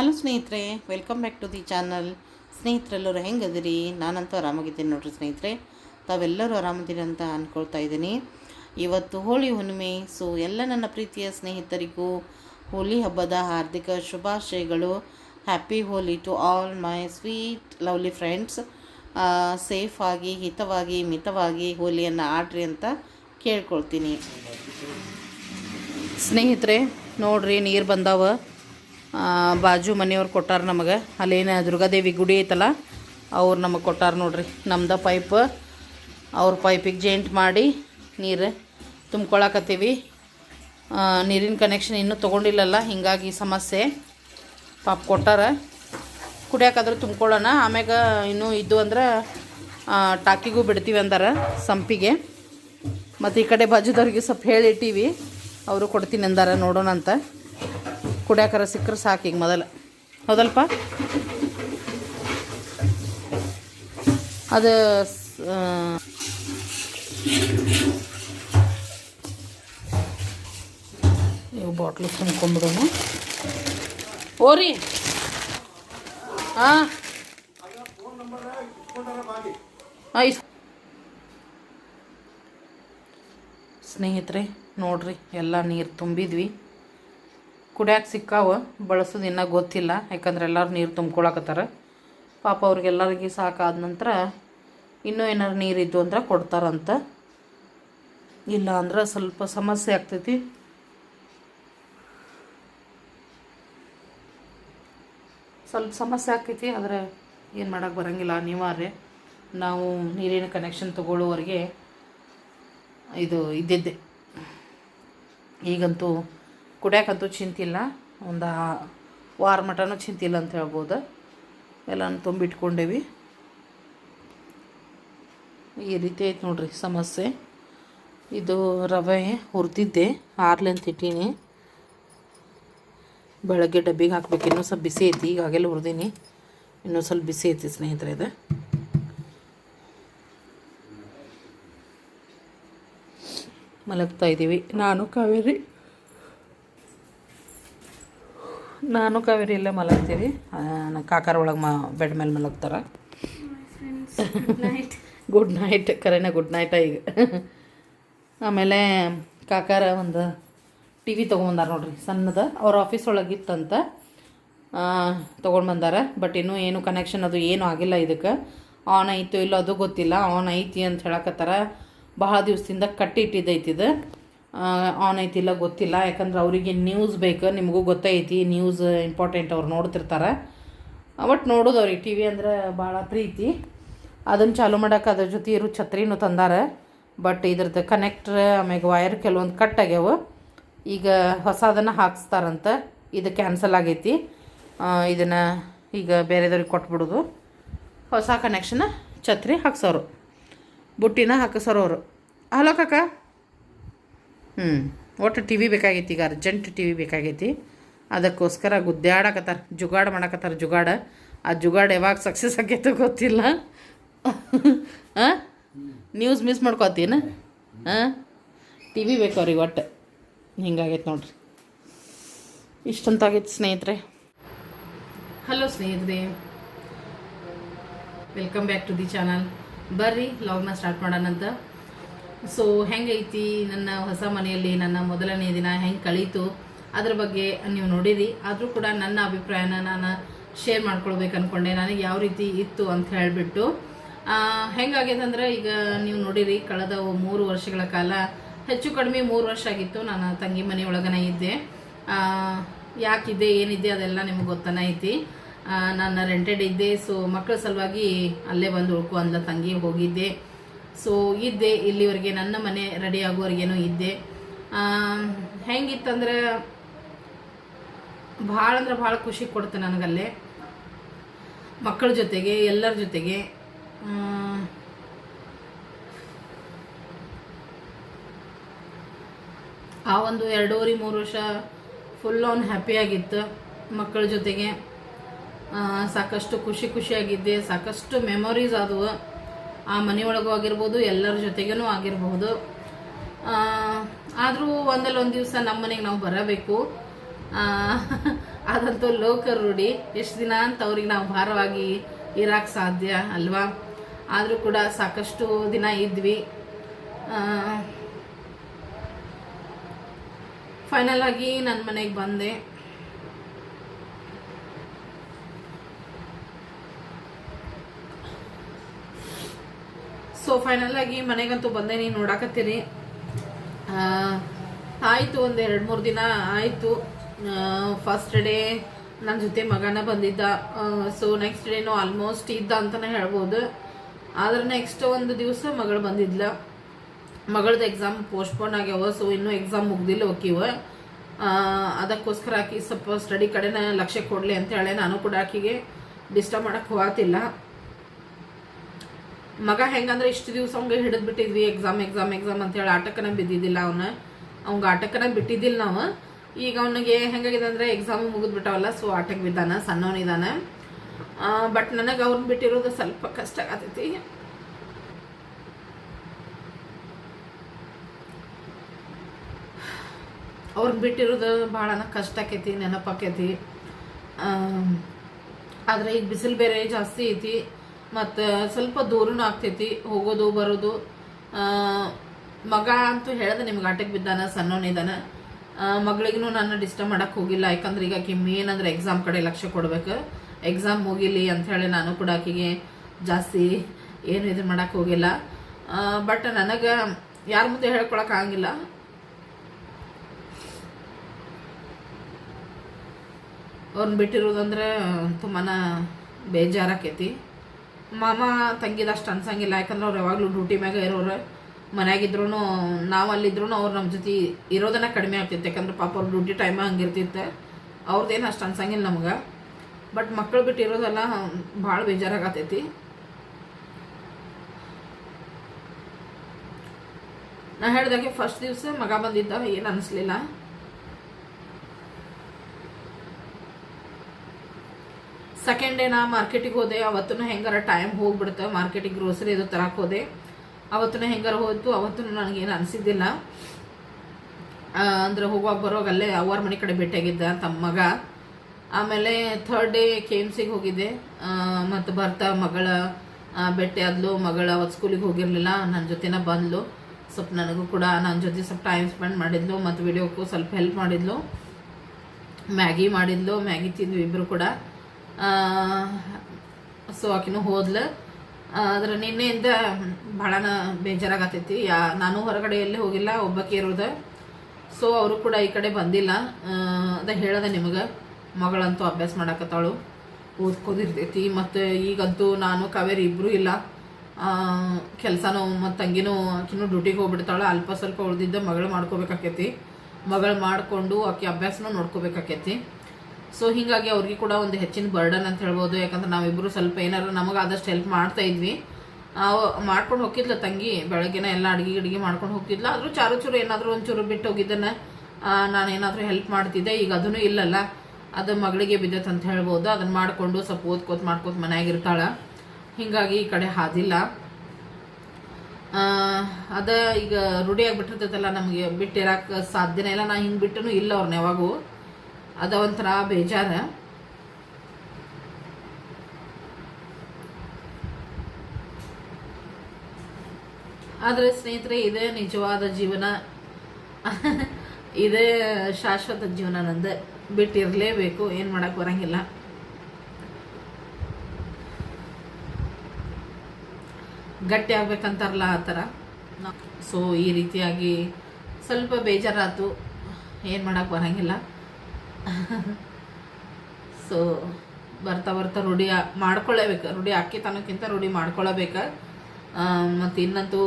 Hello ಸ್ನೇಹಿತರೆ welcome back to the channel ಸ್ನೇಹಿತರೆಲ್ಲರೂ ಹೆಂಗದಿರಿ ನಾನಂತೂ ಆರಾಮಾಗಿದ್ದೀನಿ ನೋಡ್ರಿ ಸ್ನೇಹಿತರೆ. ತಾವೆಲ್ಲರೂ ಆರಾಮದಿರಿ ಅಂತ ಅಂದ್ಕೊಳ್ತಾ ಇದ್ದೀನಿ. ಇವತ್ತು ಹೋಳಿ ಹುಣ್ಣಿಮೆ ಸೊ ಎಲ್ಲ ನನ್ನ ಪ್ರೀತಿಯ ಸ್ನೇಹಿತರಿಗೂ ಹೋಳಿ ಹಬ್ಬದ ಹಾರ್ದಿಕ ಶುಭಾಶಯಗಳು. Happy Holi to all my sweet lovely friends ಸೇಫಾಗಿ, ಹಿತವಾಗಿ, ಮಿತವಾಗಿ ಹೋಲಿಯನ್ನು ಆಡ್ರಿ ಅಂತ ಕೇಳ್ಕೊಳ್ತೀನಿ. ಸ್ನೇಹಿತರೆ, ನೋಡ್ರಿ ನೀರು ಬಂದಾವ. ಬಾಜು ಮನೆಯವ್ರು ಕೊಟ್ಟಾರ ನಮಗೆ. ಅಲ್ಲೇನು ದುರ್ಗಾದೇವಿ ಗುಡಿ ಐತಲ್ಲ, ಅವ್ರು ನಮಗೆ ಕೊಟ್ಟಾರ ನೋಡ್ರಿ. ನಮ್ದು ಪೈಪ್ ಅವ್ರ ಪೈಪಿಗೆ ಜೇಂಟ್ ಮಾಡಿ ನೀರು ತುಂಬ್ಕೊಳಕತ್ತೀವಿ. ನೀರಿನ ಕನೆಕ್ಷನ್ ಇನ್ನೂ ತೊಗೊಂಡಿಲ್ಲಲ್ಲ, ಹಿಂಗಾಗಿ ಸಮಸ್ಯೆ. ಪಾಪ ಕೊಟ್ಟಾರ. ಕುಡಿಯೋಕಾದ್ರೂ ತುಂಬ್ಕೊಳ್ಳೋಣ. ಆಮ್ಯಾಗ ಇನ್ನೂ ಇದ್ದು ಅಂದ್ರೆ ಟಾಕಿಗೂ ಬಿಡ್ತೀವಿ ಅಂದಾರ ಸಂಪಿಗೆ. ಮತ್ತು ಈ ಕಡೆ ಬಾಜುದವ್ರಿಗೆ ಸ್ವಲ್ಪ ಹೇಳಿಟ್ಟಿವಿ. ಅವರು ಕೊಡ್ತೀನಿ ಅಂದಾರ ನೋಡೋಣ ಅಂತ ಕುಡಿಯಾಕರ ಸಿಕ್ಕರೆ ಸಾಕು ಈಗ ಮೊದಲು. ಹೌದಲ್ಪ? ಅದು ನೀವು ಬಾಟ್ಲು ತುಂಬ್ಕೊಂಡ್ಬಿಡೋಣ ಓರಿ! ಹಾಂ ಆಯ್ತು ಸ್ನೇಹಿತರೆ, ನೋಡ್ರಿ, ಎಲ್ಲ ನೀರು ತುಂಬಿದ್ವಿ. ಕುಡ್ಯಾಕ ಸಿಕ್ಕಾವ, ಬಳಸೋದು ಇನ್ನೂ ಗೊತ್ತಿಲ್ಲ. ಯಾಕಂದ್ರೆ ಎಲ್ಲರೂ ನೀರು ತುಂಬ್ಕೊಳಕತ್ತಾರ. ಪಾಪ ಅವ್ರಿಗೆಲ್ಲರಿಗೆ ಸಾಕಾದ ನಂತರ ಇನ್ನೂ ಏನಾರು ನೀರು ಇದ್ದು ಅಂದ್ರೆ ಕೊಡ್ತಾರಂತ. ಇಲ್ಲ ಅಂದ್ರೆ ಸ್ವಲ್ಪ ಸಮಸ್ಯೆ ಆಗ್ತೈತಿ. ಸ್ವಲ್ಪ ಸಮಸ್ಯೆ ಆಗ್ತೈತಿ, ಆದರೆ ಏನು ಮಾಡೋಕ್ಕೆ ಬರೋಂಗಿಲ್ಲ. ಅನಿವಾರ್ಯ. ನಾವು ನೀರಿನ ಕನೆಕ್ಷನ್ ತಗೊಳ್ಳೋವರೆಗೆ ಇದು ಇದ್ದಿದ್ದೆ. ಈಗಂತೂ ಕುಡಿಯೋಕ್ಕಂತೂ ಚಿಂತಿಲ್ಲ. ಒಂದು ವಾರ ಮಟನೂ ಚಿಂತಿಲ್ಲ ಅಂತ ಹೇಳ್ಬೋದು. ಎಲ್ಲನೂ ತುಂಬಿಟ್ಕೊಂಡೇವಿ. ಈ ರೀತಿ ಐತೆ ನೋಡ್ರಿ ಸಮಸ್ಯೆ. ಇದು ರವೆ ಹುರಿದಿದ್ದೆ, ಆರ್ಲೆ ಅಂತ ಇಟ್ಟೀನಿ. ಬೆಳಗ್ಗೆ ಡಬ್ಬಿಗೆ ಹಾಕ್ಬೇಕು, ಇನ್ನೂ ಸ್ವಲ್ಪ ಬಿಸಿ ಐತಿ ಈಗಾಗೆಲ್ಲ ಹುರಿದೀನಿ. ಇನ್ನೂ ಸ್ವಲ್ಪ ಬಿಸಿ ಐತಿ ಸ್ನೇಹಿತರೆ ಇದೆ. ಮಲಗ್ತಾ ಇದ್ದೀವಿ. ನಾನು ಕಾವೇರಿ. ನಾನು ಕಾವೇರಿ ಇಲ್ಲೇ ಮಲಗ್ತೀವಿ. ಕಾಕಾರ ಒಳಗೆ ಮಾ, ಬೆಡ್ ಮೇಲೆ ಮಲಗ್ತಾರೆ. ಗುಡ್ ನೈಟ್ ಕರೆನೇ ಗುಡ್ ನೈಟ ಈಗ. ಆಮೇಲೆ ಕಾಕಾರ ಒಂದು ಟಿ ವಿ ತೊಗೊಂಬಂದಾರ ನೋಡ್ರಿ, ಸಣ್ಣದ. ಅವ್ರ ಆಫೀಸ್ ಒಳಗೆ ಇತ್ತಂತ ತೊಗೊಂಡು ಬಂದಾರ. ಬಟ್ ಇನ್ನೂ ಏನು ಕನೆಕ್ಷನ್ ಅದು ಏನೂ ಆಗಿಲ್ಲ ಇದಕ್ಕೆ. ಆನ್ ಐತೋ ಇಲ್ಲೋ ಅದು ಗೊತ್ತಿಲ್ಲ. ಆನ್ ಐತಿ ಅಂತ ಹೇಳಕತ್ತಾರ. ಬಹಳ ದಿವಸದಿಂದ ಕಟ್ಟಿ ಇಟ್ಟಿದ್ದೈತಿ ಇದು. ಆನ್ ಐತಿಲ್ಲ, ಗೊತ್ತಿಲ್ಲ. ಯಾಕಂದ್ರೆ ಅವರಿಗೆ ನ್ಯೂಸ್ ಬೇಕು, ನಿಮಗೂ ಗೊತ್ತೈತಿ ನ್ಯೂಸ್ ಇಂಪಾರ್ಟೆಂಟ್ ಅವ್ರು ನೋಡ್ತಿರ್ತಾರೆ. ಒಟ್ಟು ನೋಡೋದು ಅವ್ರಿಗೆ ಟಿ ವಿ ಅಂದ್ರೆ ಭಾಳ ಪ್ರೀತಿ. ಅದನ್ನು ಚಾಲು ಮಾಡೋಕೆ ಅದ್ರ ಜೊತೆ ಇರು, ಛತ್ರಿನೂ ತಂದಾರೆ. ಬಟ್ ಇದ್ರದ್ದು ಕನೆಕ್ಟ್ರ್ ಆಮೇಲೆ ವೈರ್ ಕೆಲವೊಂದು ಕಟ್ ಆಗ್ಯಾವ. ಈಗ ಹೊಸದನ್ನು ಹಾಕ್ಸ್ತಾರಂತ. ಇದು ಕ್ಯಾನ್ಸಲ್ ಆಗೈತಿ. ಇದನ್ನು ಈಗ ಬೇರೆದವ್ರಿಗೆ ಕೊಟ್ಬಿಡೋದು. ಹೊಸ ಕನೆಕ್ಷನ್ ಛತ್ರಿ ಹಾಕ್ಸೋರು. ಬುಟ್ಟಿನ ಹಾಕಿಸೋರು ಅವರು. ಹಲೋ ಕಾಕ. ಹ್ಞೂ ಒಟ್ಟು ಟಿ ವಿ ಬೇಕಾಗೈತಿ ಈಗ, ಅರ್ಜೆಂಟ್ ಟಿ ವಿ ಬೇಕಾಗೈತಿ. ಅದಕ್ಕೋಸ್ಕರ ಗುದ್ದಾಡಕತ್ತಾರ, ಜುಗಾಡ ಮಾಡಕತ್ತಾರ ಜುಗಾಡ. ಆ ಜುಗಾಡ್ ಯಾವಾಗ ಸಕ್ಸಸ್ ಆಗೈತೋ ಗೊತ್ತಿಲ್ಲ. ಹಾಂ ನ್ಯೂಸ್ ಮಿಸ್ ಮಾಡ್ಕೋತೀನ? ಹಾಂ ಟಿ ವಿ ಬೇಕು ಅವ್ರಿಗೆ ಒಟ್ಟು. ಹಿಂಗಾಗೈತೆ ನೋಡ್ರಿ. ಇಷ್ಟಂತಾಗೈತೆ ಸ್ನೇಹಿತರೆ. ಹಲೋ ಸ್ನೇಹಿತರೆ. Welcome back to the channel ಬರ್ರಿ ಲಾಗ್ನ ಸ್ಟಾರ್ಟ್ ಮಾಡೋಣಂತ. ಸೊ ಹೆಂಗೈತಿ ನನ್ನ ಹೊಸ ಮನೆಯಲ್ಲಿ ನನ್ನ ಮೊದಲನೇ ದಿನ ಹೆಂಗೆ ಕಳೀತು? ಅದ್ರ ಬಗ್ಗೆ ನೀವು ನೋಡಿರಿ. ಆದರೂ ಕೂಡ ನನ್ನ ಅಭಿಪ್ರಾಯನ ನಾನು ಶೇರ್ ಮಾಡ್ಕೊಳ್ಬೇಕು ಅಂದ್ಕೊಂಡೆ ನನಗೆ ಯಾವ ರೀತಿ ಇತ್ತು ಅಂತ ಹೇಳಿಬಿಟ್ಟು. ಹೆಂಗಾಗ್ಯದಂದ್ರೆ ಈಗ ನೀವು ನೋಡಿರಿ, ಕಳೆದ ಮೂರು ವರ್ಷಗಳ ಕಾಲ ಹೆಚ್ಚು ಕಡಿಮೆ ಮೂರು ವರ್ಷ ಆಗಿತ್ತು ನಾನು ತಂಗಿ ಮನೆ ಒಳಗನೆ ಇದ್ದೆ. ಯಾಕಿದ್ದೆ ಏನಿದೆ ಅದೆಲ್ಲ ನಿಮಗೆ ಗೊತ್ತನ ಐತಿ ನಾನು ರೆಂಟೆಡ್ ಇದ್ದೆ. ಸೊ ಮಕ್ಕಳ ಸಲುವಾಗಿ ಅಲ್ಲೇ ಬಂದು ಉಳ್ಕೊ ಅಂದ ತಂಗಿ ಹೋಗಿದ್ದೆ. ಸೊ ಇದ್ದೆ ಇಲ್ಲಿವರೆಗೆ ನನ್ನ ಮನೆ ರೆಡಿ ಆಗೋವರೆಗೇನು ಇದ್ದೆ ಹೆಂಗಿತ್ತಂದ್ರೆ ಭಾಳ ಅಂದ್ರೆ ಭಾಳ ಖುಷಿ ಕೊಡ್ತು ನನಗಲ್ಲೇ. ಮಕ್ಕಳ ಜೊತೆಗೆ ಎಲ್ಲರ ಜೊತೆಗೆ. ಆ, ಒಂದು ಎರಡೂವರೆ ಮೂರು ವರ್ಷ ಫುಲ್ ಆನ್ ಹ್ಯಾಪಿಯಾಗಿತ್ತು ಮಕ್ಕಳ ಜೊತೆಗೆ. ಸಾಕಷ್ಟು ಖುಷಿ ಖುಷಿಯಾಗಿದ್ದೆ ಸಾಕಷ್ಟು ಮೆಮೊರೀಸ್ ಆದವು. ಆ ಮನೆಯೊಳಗೂ ಆಗಿರ್ಬೋದು, ಎಲ್ಲರ ಜೊತೆಗೂ ಆಗಿರಬಹುದು. ಆದರೂ ಒಂದಲ್ಲೊಂದು ದಿವಸ ನಮ್ಮ ಮನೆಗೆ ನಾವು ಬರಬೇಕು. ಅದಂತೂ ಲೋಕರ್ ರೂಢಿ ಎಷ್ಟು ದಿನ ಅಂತ ಅವ್ರಿಗೆ ನಾವು ಭಾರವಾಗಿ ಇರಕ್ಕೆ ಸಾಧ್ಯ ಅಲ್ವಾ? ಆದರೂ ಕೂಡ ಸಾಕಷ್ಟು ದಿನ ಇದ್ವಿ. ಫೈನಲ್ ಆಗಿ ನನ್ನ ಮನೆಗೆ ಬಂದೆ. ಸೊ ಫೈನಲ್ ಆಗಿ ಮನೆಗಂತೂ ಬಂದೆ, ನೀನು ನೋಡಾಕತ್ತೀರಿ. ಆಯಿತು ಒಂದು ಎರಡು ಮೂರು ದಿನ ಆಯಿತು. ಫಸ್ಟ್ ಡೇ ನನ್ನ ಜೊತೆ ಮಗನ ಬಂದಿದ್ದ. ಸೊ ನೆಕ್ಸ್ಟ್ ಡೇನು ಆಲ್ಮೋಸ್ಟ್ ಇದ್ದ ಅಂತಲೇ ಹೇಳ್ಬೋದು. ಆದ್ರೆ ನೆಕ್ಸ್ಟ್ ಒಂದು ದಿವಸ ಮಗಳು ಬಂದಿದ್ಲ. ಮಗಳದ್ದು ಎಕ್ಸಾಮ್ ಪೋಸ್ಟ್ಪೋನ್ ಆಗ್ಯಾವ ಸೊ ಇನ್ನೂ ಎಕ್ಸಾಮ್ ಮುಗ್ದಿಲ್ಲ ಹೋಗಿವ ಅದಕ್ಕೋಸ್ಕರ ಆಕಿ ಸ್ವಲ್ಪ ಸ್ಟಡಿ ಕಡೆನ ಲಕ್ಷ್ಯ ಕೊಡಲಿ ಅಂತ ಹೇಳಿ ನಾನು ಕೂಡ ಆಕಿಗೆ ಡಿಸ್ಟರ್ಬ್ ಮಾಡೋಕ್ಕೆ ಹೋಗತ್ತಿಲ್ಲ ಮಗ ಹೆಂಗಂದ್ರೆ ಇಷ್ಟು ದಿವಸ ಅವ್ಗೆ ಹಿಡಿದು ಬಿಟ್ಟಿದ್ವಿ ಎಕ್ಸಾಮ್ ಎಕ್ಸಾಮ್ ಎಕ್ಸಾಮ್ ಅಂತ ಹೇಳಿ ಆಟಕ್ಕನ ಬಿದ್ದಿದ್ದಿಲ್ಲ ಅವನ. ಅವ್ಗೆ ಆಟಕ್ಕನ ಬಿಟ್ಟಿದ್ದಿಲ್ಲ ನಾವು. ಈಗ ಅವನಿಗೆ ಹೆಂಗಾಗಿದೆ ಅಂದ್ರೆ ಎಕ್ಸಾಮ್ ಮುಗಿದ್ಬಿಟ್ಟವಲ್ಲ ಸೊ ಆಟಕ್ಕೆ ಬಿದ್ದಾನ ಸಣ್ಣವನಿದಾನ ಬಟ್ ನನಗೆ ಅವ್ರನ್ನ ಬಿಟ್ಟಿರೋದು ಸ್ವಲ್ಪ ಕಷ್ಟ ಆಗತೈತಿ. ಅವ್ರನ್ನ ಬಿಟ್ಟಿರೋದು ಭಾಳ ಕಷ್ಟ ಆಕೈತಿ ನೆನಪಾಕೈತಿ ಆದ್ರೆ ಈಗ ಬಿಸಿಲು ಬೇರೆ ಜಾಸ್ತಿ ಐತಿ. ಮತ್ತು ಸ್ವಲ್ಪ ದೂರನೂ ಆಗ್ತೈತಿ, ಹೋಗೋದು, ಬರೋದು. ಮಗ ಅಂತೂ ಹೇಳ್ದೆ ನಿಮ್ಗೆ ಆಟಕ್ಕೆ ಬಿದ್ದಾನೆ ಸಣ್ಣವನಿದ್ದಾನೆ ಮಗಳಿಗೂ ನಾನು ಡಿಸ್ಟರ್ಬ್ ಮಾಡೋಕ್ಕೆ ಹೋಗಿಲ್ಲ, ಯಾಕಂದ್ರೆ ಈಗ ಆಕೆ ಮೇನ್ ಅಂದರೆ ಎಕ್ಸಾಮ್ ಕಡೆ ಲಕ್ಷ್ಯ ಕೊಡಬೇಕು. ಎಕ್ಸಾಮ್ ಹೋಗಿಲಿ ಅಂತ ಹೇಳಿ ನಾನು ಕೂಡ ಆಕೆಗೆ ಜಾಸ್ತಿ ಏನು ಇದು ಮಾಡೋಕ್ಕೆ ಹೋಗಿಲ್ಲ. ಬಟ್ ನನಗೆ ಯಾರ ಮುಂದೆ ಹೇಳ್ಕೊಳಕ್ಕೆ ಆಗಿಲ್ಲ ಅವ್ರನ್ನ ಬಿಟ್ಟಿರೋದಂದ್ರೆ ತುಂಬಾ ಬೇಜಾರಾಕೈತಿ. ಮಾಮ ತಂಗಿದಷ್ಟು ಅನ್ಸಂಗಿಲ್ಲ. ಯಾಕಂದ್ರೆ ಅವ್ರು ಯಾವಾಗಲೂ ಡ್ಯೂಟಿ ಮ್ಯಾಗ ಇರೋರು. ಮನೆಯಾಗಿದ್ರು ನಾವು ಅಲ್ಲಿದ್ರು ಅವ್ರು ನಮ್ಮ ಜೊತೆ ಇರೋದನ್ನ ಕಡಿಮೆ ಆಗ್ತಿತ್ತು. ಯಾಕಂದ್ರೆ ಪಾಪ ಅವ್ರ ಡ್ಯೂಟಿ ಟೈಮ್ ಹಂಗಿರ್ತಿತ್ತು. ಅವ್ರದ್ದೇನು ಅಷ್ಟು ಅನ್ಸಂಗಿಲ್ಲ ನಮ್ಗೆ. ಬಟ್ ಮಕ್ಕಳು ಬಿಟ್ಟು ಇರೋದೆಲ್ಲ ಭಾಳ ಬೇಜಾರಾಗತೈತಿ. ನಾ ಹೇಳ್ದಾಗೆ ಫಸ್ಟ್ ದಿವಸ ಮಗ ಬಂದಿದ್ದ, ಏನು ಅನಿಸ್ಲಿಲ್ಲ. ಸೆಕೆಂಡ್ ಡೇ ನಾ ಮಾರ್ಕೆಟಿಗೆ ಹೋದೆ ಅವತ್ತೂ ಹೆಂಗಾರ ಟೈಮ್ ಹೋಗ್ಬಿಡುತ್ತೆ ಮಾರ್ಕೆಟಿಗೆ ಗ್ರೋಸರಿ ಇದು ತರಕ್ಕೆ ಹೋದೆ. ಅವತ್ತೂ ಹೆಂಗಾರ ಹೋಯ್ತು ಅವತ್ತೂ ನನಗೇನು ಅನಿಸಿದ್ದಿಲ್ಲ. ಅಂದ್ರೆ ಹೋಗುವಾಗ ಬರುವಾಗ ಅಲ್ಲೇ ಅವ್ರ ಮನೆ ಕಡೆ ಭೇಟಿಯಾಗಿದ್ದ ತಮ್ಮ ಮಗ. ಆಮೇಲೆ ಥರ್ಡ್ ಡೇ ಕೆ ಎಂ ಸಿಗೆ ಹೋಗಿದ್ದೆ. ಮತ್ತು ಬರ್ತಾ ಮಗಳ ಬೆಟ್ಟೆ ಆದ್ಲು. ಮಗಳ ಅವತ್ತು ಸ್ಕೂಲಿಗೆ ಹೋಗಿರಲಿಲ್ಲ ನನ್ನ ಜೊತೆನ ಬಂದ್ಲು. ಸ್ವಲ್ಪ ನನಗೂ ಕೂಡ ನನ್ನ ಜೊತೆ ಸ್ವಲ್ಪ ಟೈಮ್ ಸ್ಪೆಂಡ್ ಮಾಡಿದ್ಲು, ಮತ್ತು ವಿಡಿಯೋಕ್ಕೂ ಸ್ವಲ್ಪ ಹೆಲ್ಪ್ ಮಾಡಿದ್ಲು. ಮ್ಯಾಗಿ ಮಾಡಿದ್ಲು ಮ್ಯಾಗಿ ತಿಂದ್ವಿ ಇಬ್ಬರು ಕೂಡ. ಸೊ ಆಕಿನೂ ಹೋದ್ಲು. ಆದ್ರೆ ನಿನ್ನೆಯಿಂದ ಭಾಳನ ಬೇಜಾರಾಗತ್ತೈತಿ ಯಾ, ನಾನು ಹೊರಗಡೆ ಎಲ್ಲಿ ಹೋಗಿಲ್ಲ ಒಬ್ಬಕ್ಕೆ ಇರೋದು. ಸೊ ಅವರು ಕೂಡ ಈ ಕಡೆ ಬಂದಿಲ್ಲ. ಅದ ಹೇಳದೆ ನಿಮಗೆ. ಮಗಳಂತೂ ಅಭ್ಯಾಸ ಮಾಡಾಕತ್ತಾಳು. ಓದ್ಕೋದಿರ್ತೈತಿ. ಮತ್ತು ಈಗಂತೂ ನಾನು, ಕಾವೇರಿ ಇಬ್ಬರೂ ಇಲ್ಲ. ಕೆಲಸನೂ ಮತ್ತು ತಂಗಿನೂ ಆಕಿನೂ ಡ್ಯೂಟಿಗೆ ಹೋಗ್ಬಿಡ್ತಾಳೆ. ಅಲ್ಪ ಸ್ವಲ್ಪ ಉಳ್ದಿದ್ದ ಮಗಳು ಮಾಡ್ಕೋಬೇಕಾಕೈತಿ. ಮಗಳು ಮಾಡಿಕೊಂಡು ಆಕೆ ಅಭ್ಯಾಸನೂ ನೋಡ್ಕೋಬೇಕಾಕೈತಿ. ಸೊ ಹೀಗಾಗಿ ಅವ್ರಿಗೆ ಕೂಡ ಒಂದು ಹೆಚ್ಚಿನ ಬರ್ಡನ್ ಅಂತ ಹೇಳ್ಬೋದು. ಯಾಕಂದ್ರೆ ನಾವಿಬ್ರು ಸ್ವಲ್ಪ ಏನಾರು ನಮಗೆ ಆದಷ್ಟು ಹೆಲ್ಪ್ ಮಾಡ್ತಾ ಇದ್ವಿ. ಮಾಡ್ಕೊಂಡು ಹೋಗಿದ್ಲ ತಂಗಿ. ಬೆಳಗ್ಗೆನ ಎಲ್ಲ ಅಡಿಗೆ ಗಿಡಿಗೆ ಮಾಡ್ಕೊಂಡು ಹೋಗ್ತಿದ್ಲ. ಆದರೂ ಚಾರು ಚೂರು ಏನಾದರೂ ಒಂಚೂರು ಬಿಟ್ಟು ನಾನು ಏನಾದರೂ ಹೆಲ್ಪ್ ಮಾಡ್ತಿದ್ದೆ. ಈಗ ಅದನ್ನು ಇಲ್ಲಲ್ಲ. ಅದು ಮಗಳಿಗೆ ಬಿದ್ದೈತೆ ಅಂತ ಹೇಳ್ಬೋದು. ಅದನ್ನ ಮಾಡಿಕೊಂಡು ಸ್ವಲ್ಪ ಓದ್ಕೋತ ಮಾಡ್ಕೋತ ಮನೆಯಾಗಿರ್ತಾಳೆ ಹಿಂಗಾಗಿ ಈ ಕಡೆ ಹಾದಿಲ್ಲ. ಅದ ಈಗ ರೂಢಿಯಾಗಿ ಬಿಟ್ಟಿರ್ತೈತಲ್ಲ ನಮಗೆ. ಬಿಟ್ಟಿರಕ್ಕೆ ಸಾಧ್ಯನೇ ಇಲ್ಲ. ನಾ ಹಿಂಗೆ ಬಿಟ್ಟನು ಇಲ್ಲ ಅವ್ರನ್ನ ಯಾವಾಗೂ. ಅದ ಒಂಥರ ಬೇಜಾರ. ಆದರೆ ಸ್ನೇಹಿತರೆ, ಇದೇ ನಿಜವಾದ ಜೀವನ. ಇದೇ ಶಾಶ್ವತ ಜೀವನ ನಂದು. ಬಿಟ್ಟಿರಲೇಬೇಕು, ಏನು ಮಾಡಕ್ಕೆ ಬರಂಗಿಲ್ಲ. ಗಟ್ಟಿ ಆಗ್ಬೇಕಂತಾರಲ್ಲ ಆ ಥರ. ಸೊ, ಈ ರೀತಿಯಾಗಿ ಸ್ವಲ್ಪ ಬೇಜಾರಾತು ಏನು ಮಾಡಕ್ಕೆ ಬರಂಗಿಲ್ಲ. ಸೊ ಬರ್ತಾ ಬರ್ತಾ ರೂಢಿ ಮಾಡ್ಕೊಳ್ಳೇಬೇಕು. ರೂಢಿ ಅಕ್ಕಿ ತನಕ್ಕಿಂತ ರೂಢಿ ಮಾಡ್ಕೊಳ್ಳಬೇಕು. ಮತ್ತು ಇನ್ನಂತೂ